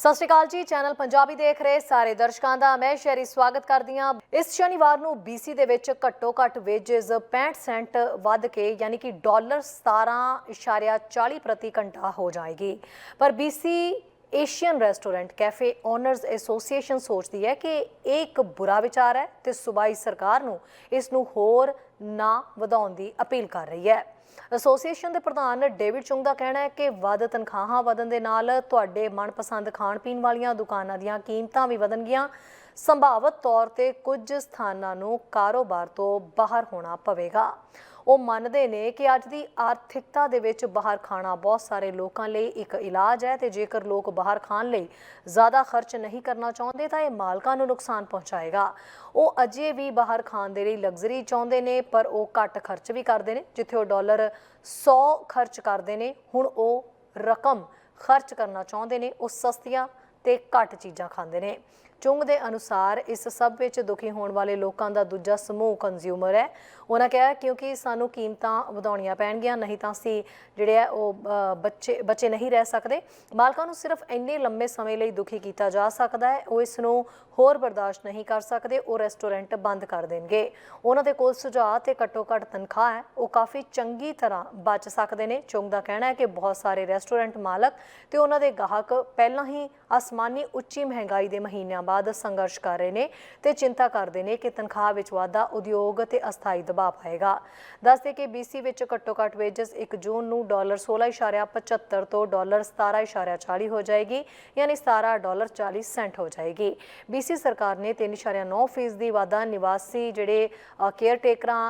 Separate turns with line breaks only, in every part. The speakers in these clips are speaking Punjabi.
ਸਤਿ ਸ਼੍ਰੀ ਅਕਾਲ ਜੀ, ਚੈਨਲ ਪੰਜਾਬੀ ਦੇਖ ਰਹੇ ਸਾਰੇ ਦਰਸ਼ਕਾਂ ਦਾ, ਮੈਂ ਸ਼ੈਰੀ ਸਵਾਗਤ ਕਰਦੀ ਹਾਂ। ਇਸ ਸ਼ਨੀਵਾਰ ਨੂੰ BC ਦੇ ਵਿੱਚ ਘੱਟੋ ਘੱਟ ਵੇਜਸ 65 ਸੈਂਟ ਵੱਧ ਕੇ, ਯਾਨੀ ਕਿ ਡਾਲਰ 17.40 ਪ੍ਰਤੀ ਘੰਟਾ ਹੋ ਜਾਏਗੀ। ਪਰ BC Asian restaurant cafe owners association ਸੋਚਦੀ ਹੈ ਕਿ ਇਹ ਇੱਕ ਬੁਰਾ ਵਿਚਾਰ ਹੈ ਤੇ ਸੂਬਾਈ ਸਰਕਾਰ ਨੂੰ ਇਸ ਨੂੰ ਹੋਰ ਨਾ ਵਧਾਉਣ ਦੀ ਅਪੀਲ ਕਰ ਰਹੀ ਹੈ। ਐਸੋਸੀਏਸ਼ਨ ਦੇ ਪ੍ਰਧਾਨ ਡੇਵਿਡ ਚੁੰਗ ਦਾ ਕਹਿਣਾ ਹੈ ਕਿ ਵੱਧ ਤਨਖਾਹਾਂ ਵਧਣ ਦੇ ਨਾਲ ਤੁਹਾਡੇ ਮਨਪਸੰਦ ਖਾਣ ਪੀਣ ਵਾਲੀਆਂ ਦੁਕਾਨਾਂ ਦੀਆਂ ਕੀਮਤਾਂ ਵੀ ਵਧਣਗੀਆਂ। ਸੰਭਾਵਤ ਤੌਰ ਤੇ ਕੁਝ ਸਥਾਨਾਂ ਨੂੰ ਕਾਰੋਬਾਰ ਤੋਂ ਬਾਹਰ ਹੋਣਾ ਪਵੇਗਾ। ਉਹ ਮੰਨਦੇ ਨੇ ਕਿ ਅੱਜ ਦੀ ਆਰਥਿਕਤਾ ਦੇ ਵਿੱਚ ਬਾਹਰ ਖਾਣਾ ਬਹੁਤ ਸਾਰੇ ਲੋਕਾਂ ਲਈ ਇੱਕ ਇਲਾਜ ਹੈ ਤੇ ਜੇਕਰ ਲੋਕ ਬਾਹਰ ਖਾਣ ਲਈ ਜ਼ਿਆਦਾ ਖਰਚ ਨਹੀਂ ਕਰਨਾ ਚਾਹੁੰਦੇ ਤਾਂ ਇਹ ਮਾਲਕਾਂ ਨੂੰ ਨੁਕਸਾਨ ਪਹੁੰਚਾਏਗਾ। ਉਹ ਅਜੇ ਵੀ ਬਾਹਰ ਖਾਣ ਦੇ ਲਈ ਲਗਜ਼ਰੀ ਚਾਹੁੰਦੇ ਨੇ, ਪਰ ਉਹ ਘੱਟ ਖਰਚ ਵੀ ਕਰਦੇ ਨੇ, ਜਿੱਥੇ ਉਹ ਡਾਲਰ 100 ਖਰਚ ਕਰਦੇ ਨੇ। ਹੁਣ ਉਹ ਰਕਮ ਖਰਚ ਕਰਨਾ ਚਾਹੁੰਦੇ ਨੇ, ਉਹ ਸਸਤੀਆਂ ਤੇ ਘੱਟ ਚੀਜ਼ਾਂ ਖਾਂਦੇ ਨੇ। ਚੁੰਗ ਦੇ ਅਨੁਸਾਰ ਇਸ ਸਭ ਵਿੱਚ ਦੁਖੀ ਹੋਣ ਵਾਲੇ ਲੋਕਾਂ ਦਾ ਦੂਜਾ ਸਮੂਹ ਕੰਜ਼ਿਊਮਰ ਹੈ। ਉਹਨਾਂ ਕਿਹਾ ਕਿਉਂਕਿ ਸਾਨੂੰ ਕੀਮਤਾਂ ਵਧਾਉਣੀਆਂ ਪੈਣਗੀਆਂ, ਨਹੀਂ ਤਾਂ ਅਸੀਂ ਜਿਹੜੇ ਆ ਉਹ ਬੱਚੇ ਬੱਚੇ ਨਹੀਂ ਰਹਿ ਸਕਦੇ। ਮਾਲਕਾਂ ਨੂੰ ਸਿਰਫ ਇੰਨੇ ਲੰਮੇ ਸਮੇਂ ਲਈ ਦੁਖੀ ਕੀਤਾ ਜਾ ਸਕਦਾ ਹੈ, ਉਹ ਇਸ ਨੂੰ ਹੋਰ ਬਰਦਾਸ਼ਤ ਨਹੀਂ ਕਰ ਸਕਦੇ, ਉਹ ਰੈਸਟੋਰੈਂਟ ਬੰਦ ਕਰ ਦੇਣਗੇ। ਉਹਨਾਂ ਦੇ ਕੋਲ ਸੁਝਾਅ ਤੇ ਘੱਟੋ ਘੱਟ ਤਨਖਾਹ ਹੈ, ਉਹ ਕਾਫੀ ਚੰਗੀ ਤਰ੍ਹਾਂ ਬਚ ਸਕਦੇ ਨੇ। ਚੁੰਗ ਦਾ ਕਹਿਣਾ ਹੈ ਕਿ ਬਹੁਤ ਸਾਰੇ ਰੈਸਟੋਰੈਂਟ ਮਾਲਕ ਤੇ ਉਹਨਾਂ ਦੇ ਗਾਹਕ ਪਹਿਲਾਂ ਹੀ ਅਸਮਾਨੀ ਉੱਚੀ ਮਹਿੰਗਾਈ ਦੇ ਮਹੀਨਿਆਂ ਬਾਅਦ ਸੰਘਰਸ਼ ਕਰ ਰਹੇ ਨੇ ਤੇ ਚਿੰਤਾ ਕਰਦੇ ਨੇ ਕਿ ਤਨਖਾਹ ਵਿੱਚ ਵਾਧਾ ਉਦਯੋਗ ਤੇ ਅਸਥਾਈ ਦਬਾਅ ਪਾਏਗਾ। ਦੱਸਦੇ ਕਿ BC ਵਿੱਚ ਘੱਟੋ ਘੱਟ ਵੇਜਸ 1 ਜੂਨ ਨੂੰ ਡਾਲਰ 16.75 ਤੋਂ ਡਾਲਰ 17.40 ਹੋ ਜਾਏਗੀ ਯਾਨੀ 17 ਡਾਲਰ 40 ਸੈਂਟ ਹੋ ਜਾਏਗੀ। BC ਸਰਕਾਰ ਨੇ 3.9 ਫੀਸਦੀ ਵਾਧਾ ਨਿਵਾਸੀ ਜਿਹੜੇ care ਟੇਕਰਾਂ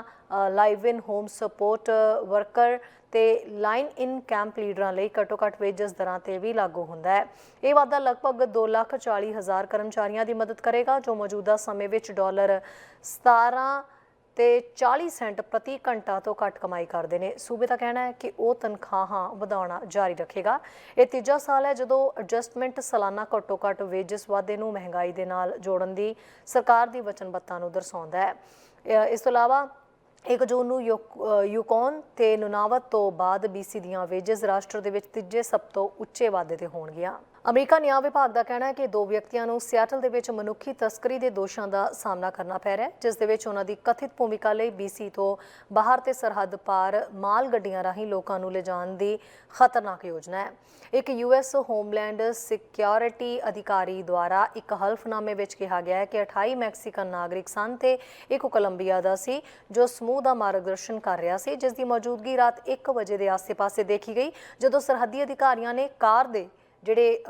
live in home support worker ਤੇ ਲਾਈਨ ਇਨ ਕੈਂਪ ਲੀਡਰਾਂ ਲਈ ਘੱਟੋ ਘੱਟ ਵੇਜਸ ਦਰਾਂ ਤੇ ਵੀ ਲਾਗੂ ਹੁੰਦਾ ਹੈ। ਇਹ ਵਾਧਾ ਲਗਭਗ 2,40,000 ਕਰਮਚਾਰੀਆਂ ਦੀ ਮਦਦ ਕਰੇਗਾ ਜੋ ਮੌਜੂਦਾ ਸਮੇਂ ਵਿੱਚ ਡਾਲਰ 17 ਤੇ 40 ਸੈਂਟ ਪ੍ਰਤੀ ਘੰਟਾ ਤੋਂ ਘੱਟ ਕਮਾਈ ਕਰਦੇ ਨੇ। ਸੂਬੇ ਦਾ ਕਹਿਣਾ ਹੈ ਕਿ ਉਹ ਤਨਖਾਹਾਂ ਵਧਾਉਣਾ ਜਾਰੀ ਰੱਖੇਗਾ। ਇਹ ਤੀਜਾ ਸਾਲ ਹੈ ਜਦੋਂ ਐਡਜਸਟਮੈਂਟ ਸਾਲਾਨਾ ਘੱਟੋ ਘੱਟ ਵੇਜਸ ਵਾਧੇ ਨੂੰ ਮਹਿੰਗਾਈ ਦੇ ਨਾਲ ਜੋੜਨ ਦੀ ਸਰਕਾਰ ਦੀ ਵਚਨਬੱਧਤਾ ਨੂੰ ਦਰਸਾਉਂਦਾ ਹੈ। ਇਸ ਤੋਂ ਇਲਾਵਾ 1 ਜੂਨ ਨੂੰ ਯੂਕ- ਅ, ਯੂਕੌਨ ਤੇ ਨੁਨਾਵਤ ਤੋਂ ਬਾਅਦ BC ਦੀਆਂ ਵੇਜਸ ਰਾਸ਼ਟਰ ਦੇ ਵਿੱਚ ਤੀਜੇ ਸਭ ਤੋਂ ਉੱਚੇ ਵਾਧੇ ਤੇ ਹੋਣਗੀਆਂ। ਅਮਰੀਕਾ ਨਿਆਂ ਵਿਭਾਗ ਦਾ ਕਹਿਣਾ ਹੈ ਕਿ ਦੋ ਵਿਅਕਤੀਆਂ ਨੂੰ ਸਿਆਟਲ ਦੇ ਵਿੱਚ ਮਨੁੱਖੀ ਤਸਕਰੀ ਦੇ ਦੋਸ਼ਾਂ ਦਾ ਸਾਹਮਣਾ ਕਰਨਾ ਪੈ ਰਿਹਾ ਹੈ, ਜਿਸ ਦੇ ਵਿੱਚ ਉਹਨਾਂ ਦੀ ਕਥਿਤ ਭੂਮਿਕਾ ਲਈ BC ਤੋਂ ਬਾਹਰ ਤੇ ਸਰਹੱਦ ਪਾਰ ਮਾਲ ਗੱਡੀਆਂ ਰਾਹੀਂ ਲੋਕਾਂ ਨੂੰ ਲਿਜਾਣ ਦੀ ਖਤਰਨਾਕ ਯੋਜਨਾ ਹੈ। ਇੱਕ ਯੂਐਸ ਹੋਮਲੈਂਡ ਸਿਕਿਉਰਿਟੀ ਅਧਿਕਾਰੀ ਦੁਆਰਾ ਇੱਕ ਹਲਫਨਾਮੇ ਵਿੱਚ ਕਿਹਾ ਗਿਆ ਹੈ ਕਿ 28 ਮੈਕਸੀਕਨ ਨਾਗਰਿਕ ਸਨ ਤੇ ਇੱਕ ਕੋਲੰਬੀਆ ਦਾ ਸੀ, ਜੋ ਸਮੂਹ ਦਾ ਮਾਰਗਦਰਸ਼ਨ ਕਰ ਰਿਹਾ ਸੀ, ਜਿਸ ਦੀ ਮੌਜੂਦਗੀ ਰਾਤ 1 ਵਜੇ ਦੇ ਆਸ-ਪਾਸੇ ਦੇਖੀ ਗਈ, ਜਦੋਂ ਸਰਹੱਦੀ ਅਧਿਕਾਰੀਆਂ ਨੇ ਕਾਰ ਦੇ ਜਿਹੜੇ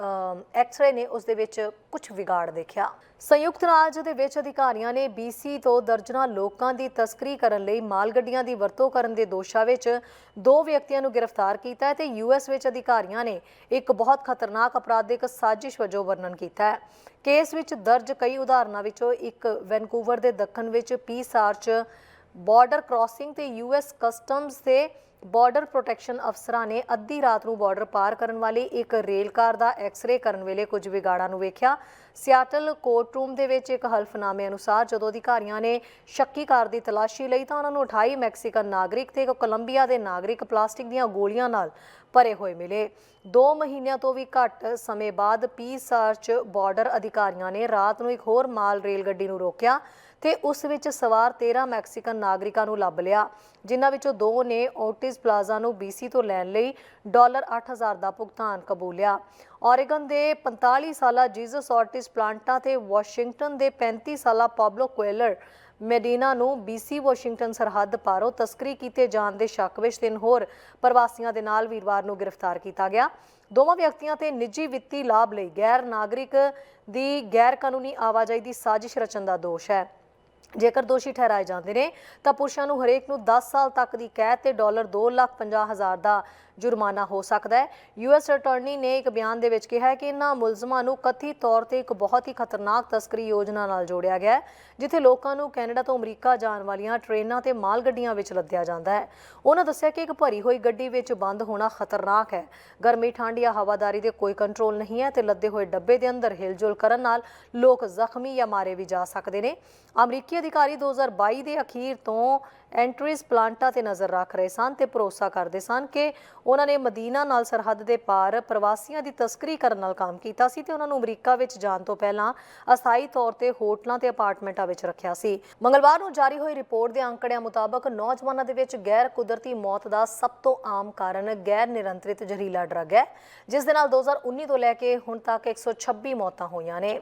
ਐਕਸ-ਰੇ ਨੇ ਉਸ ਦੇ ਵਿੱਚ ਕੁਝ ਵਿਗਾੜ ਦੇਖਿਆ। ਸੰਯੁਕਤ ਰਾਜ ਦੇ ਵਿੱਚ ਅਧਿਕਾਰੀਆਂ ਨੇ BC ਤੋਂ ਦਰਜਨਾਂ ਲੋਕਾਂ ਦੀ ਤਸਕਰੀ ਕਰਨ ਲਈ ਮਾਲ ਗੱਡੀਆਂ ਦੀ ਵਰਤੋਂ ਕਰਨ ਦੇ ਦੋਸ਼ਾਂ ਵਿੱਚ ਦੋ ਵਿਅਕਤੀਆਂ ਨੂੰ ਗ੍ਰਿਫਤਾਰ ਕੀਤਾ ਹੈ ਤੇ ਯੂਐਸ ਵਿੱਚ ਅਧਿਕਾਰੀਆਂ ਨੇ ਇੱਕ ਬਹੁਤ ਖਤਰਨਾਕ ਅਪਰਾਧਿਕ ਸਾਜ਼ਿਸ਼ ਵਜੋਂ ਵਰਣਨ ਕੀਤਾ ਹੈ। ਕੇਸ ਵਿੱਚ ਦਰਜ ਕਈ ਉਦਾਹਰਨਾਂ ਵਿੱਚੋਂ ਇੱਕ ਵੈਨਕੂਵਰ ਦੇ ਦੱਖਣ ਵਿੱਚ ਪੀਸ ਆਰਚ ਬਾਰਡਰ ਕ੍ਰਾਸਿੰਗ ਤੇ ਯੂਐਸ ਕਸਟਮਸ ਤੇ ਬਾਰਡਰ ਪ੍ਰੋਟੈਕਸ਼ਨ ਅਫਸਰਾਂ ਨੇ ਅੱਧੀ ਰਾਤ ਨੂੰ ਬਾਰਡਰ ਪਾਰ ਕਰਨ ਵਾਲੀ ਇੱਕ ਰੇਲ ਕਾਰ ਦਾ ਐਕਸ-ਰੇ ਕਰਨ ਵੇਲੇ ਕੁਝ ਵਿਗਾੜਾਂ ਨੂੰ ਵੇਖਿਆ। ਸਿਆਟਲ ਕੋਰਟਰੂਮ ਦੇ ਵਿੱਚ ਇੱਕ ਹਲਫਨਾਮੇ ਅਨੁਸਾਰ ਜਦੋਂ ਅਧਿਕਾਰੀਆਂ ਨੇ ਸ਼ੱਕੀ ਕਾਰ ਦੀ ਤਲਾਸ਼ੀ ਲਈ ਤਾਂ ਉਹਨਾਂ ਨੂੰ 28 ਮੈਕਸੀਕਨ ਨਾਗਰਿਕ ਤੇ ਇੱਕ ਕੋਲੰਬੀਆ ਦੇ ਨਾਗਰਿਕ ਪਲਾਸਟਿਕ ਦੀਆਂ ਗੋਲੀਆਂ ਨਾਲ ਭਰੇ ਹੋਏ ਮਿਲੇ। 2 ਮਹੀਨਿਆਂ ਤੋਂ ਵੀ ਘੱਟ ਸਮੇਂ ਬਾਅਦ ਪੀਸ ਸਰਚ ਬਾਰਡਰ ਅਧਿਕਾਰੀਆਂ ਨੇ ਰਾਤ ਨੂੰ ਇੱਕ ਹੋਰ ਮਾਲ ਰੇਲ ਗੱਡੀ ਨੂੰ ਰੋਕਿਆ। ਤੇ ਉਸ ਵਿੱਚ ਸਵਾਰ 13 ਮੈਕਸੀਕਨ ਨਾਗਰਿਕਾਂ ਨੂੰ ਲੱਭ ਲਿਆ, ਜਿਨ੍ਹਾਂ ਵਿੱਚੋਂ ਦੋ ਨੇ ਓਟਿਸ ਪਲਾਜ਼ਾ ਨੂੰ BC ਤੋਂ ਲੈਣ ਲਈ ਡਾਲਰ 8000 ਦਾ ਭੁਗਤਾਨ ਕਬੂਲਿਆ। ਔਰੇਗਨ ਦੇ 45 ਸਾਲਾ ਜੀਸਸ ਔਰਟਿਸ ਪਲਾਂਟਾ ਤੇ ਵਾਸ਼ਿੰਗਟਨ ਦੇ 35 ਸਾਲਾ ਪਾਬਲੋ ਕੁਏਲਰ ਮੈਡੀਨਾ ਨੂੰ BC ਵਾਸ਼ਿੰਗਟਨ ਸਰਹੱਦ ਪਾਰੋਂ ਤਸਕਰੀ ਕੀਤੇ ਜਾਣ ਦੇ ਸ਼ੱਕ ਵਿੱਚ ਤਿੰਨ ਹੋਰ ਪ੍ਰਵਾਸੀਆਂ ਦੇ ਨਾਲ ਵੀਰਵਾਰ ਨੂੰ ਗ੍ਰਿਫਤਾਰ ਕੀਤਾ ਗਿਆ। ਦੋਵਾਂ ਵਿਅਕਤੀਆਂ ਤੇ ਨਿੱਜੀ ਵਿੱਤੀ ਲਾਭ ਲਈ ਗੈਰ ਨਾਗਰਿਕ ਦੀ ਗੈਰ ਕਾਨੂੰਨੀ ਆਵਾਜਾਈ ਦੀ ਸਾਜ਼ਿਸ਼ ਰਚਨ ਦਾ ਦੋਸ਼ ਹੈ। ਜੇਕਰ ਦੋਸ਼ੀ ਠਹਿਰਾਏ ਜਾਂਦੇ ਨੇ, ਤਾਂ ਪੁਰਸ਼ਾਂ ਨੂੰ ਹਰੇਕ ਨੂੰ 10 ਸਾਲ ਤੱਕ ਦੀ ਕੈਦ ਤੇ ਡਾਲਰ 250000 ਦਾ ਜੁਰਮਾਨਾ ਹੋ ਸਕਦਾ ਹੈ। ਯੂਐਸ ਅਟਾਰਨੀ ਨੇ ਇੱਕ ਬਿਆਨ ਦੇ ਵਿੱਚ ਕਿਹਾ ਕਿ ਇਹਨਾਂ ਮੁਲਜ਼ਮਾਂ ਨੂੰ ਕਥਿਤ ਤੌਰ ਤੇ ਇੱਕ ਬਹੁਤ ਹੀ ਖਤਰਨਾਕ ਤਸਕਰੀ ਯੋਜਨਾ ਨਾਲ ਜੋੜਿਆ ਗਿਆ ਹੈ, ਜਿੱਥੇ ਲੋਕਾਂ ਨੂੰ ਕੈਨੇਡਾ ਤੋਂ ਅਮਰੀਕਾ ਜਾਣ ਵਾਲੀਆਂ ਟ੍ਰੇਨਾਂ ਤੇ ਮਾਲ ਗੱਡੀਆਂ ਵਿੱਚ ਲੱਦਿਆ ਜਾਂਦਾ ਹੈ। ਉਹਨਾਂ ਦੱਸਿਆ ਕਿ ਇੱਕ ਭਰੀ ਹੋਈ ਗੱਡੀ ਵਿੱਚ ਬੰਦ ਹੋਣਾ ਖਤਰਨਾਕ ਹੈ। ਗਰਮੀ ਠੰਡ ਜਾਂ ਹਵਾਦਾਰੀ ਦੇ ਕੋਈ ਕੰਟਰੋਲ ਨਹੀਂ ਹੈ ਤੇ ਲੱਦੇ ਹੋਏ ਡੱਬੇ ਦੇ ਅੰਦਰ ਹਿਲਜੁਲ ਕਰਨ ਨਾਲ ਲੋਕ ਜ਼ਖਮੀ ਜਾਂ ਮਾਰੇ ਵੀ ਜਾ ਸਕਦੇ ਨੇ। ਅਮਰੀਕੀ ਅਧਿਕਾਰੀ 2022 ਦੇ ਅਖੀਰ ਤੋਂ ਐਂਟਰੀਜ਼ ਪਲਾਂਟਾਂ ਤੇ ਨਜ਼ਰ ਰੱਖ ਰਹੇ ਸਨ ਤੇ ਭਰੋਸਾ ਕਰਦੇ ਸਨ ਕਿ ਉਹਨਾਂ ਨੇ ਮਦੀਨਾ ਨਾਲ ਸਰਹੱਦ ਦੇ ਪਾਰ ਪ੍ਰਵਾਸੀਆਂ ਦੀ ਤਸਕਰੀ ਕਰਨ ਨਾਲ ਕੰਮ ਕੀਤਾ ਸੀ ਤੇ ਉਹਨਾਂ ਨੂੰ ਅਮਰੀਕਾ ਵਿੱਚ ਜਾਣ ਤੋਂ ਪਹਿਲਾਂ ਅਸਥਾਈ ਤੌਰ ਤੇ ਹੋਟਲਾਂ ਤੇ ਅਪਾਰਟਮੈਂਟਾਂ ਵਿੱਚ ਰੱਖਿਆ ਸੀ। ਮੰਗਲਵਾਰ ਨੂੰ ਜਾਰੀ ਹੋਈ ਰਿਪੋਰਟ ਦੇ ਅੰਕੜਿਆਂ ਮੁਤਾਬਕ ਨੌਜਵਾਨਾਂ ਦੇ ਵਿੱਚ ਗੈਰ ਕੁਦਰਤੀ ਮੌਤ ਦਾ ਸਭ ਤੋਂ ਆਮ ਕਾਰਨ ਗੈਰ ਨਿਰੰਤਰਿਤ ਜ਼ਹਿਰੀਲਾ ਡਰੱਗ ਹੈ, ਜਿਸ ਦੇ ਨਾਲ 2019 ਤੋਂ ਲੈ ਕੇ ਹੁਣ ਤੱਕ 126 ਮੌਤਾਂ ਹੋਈਆਂ ਨੇ।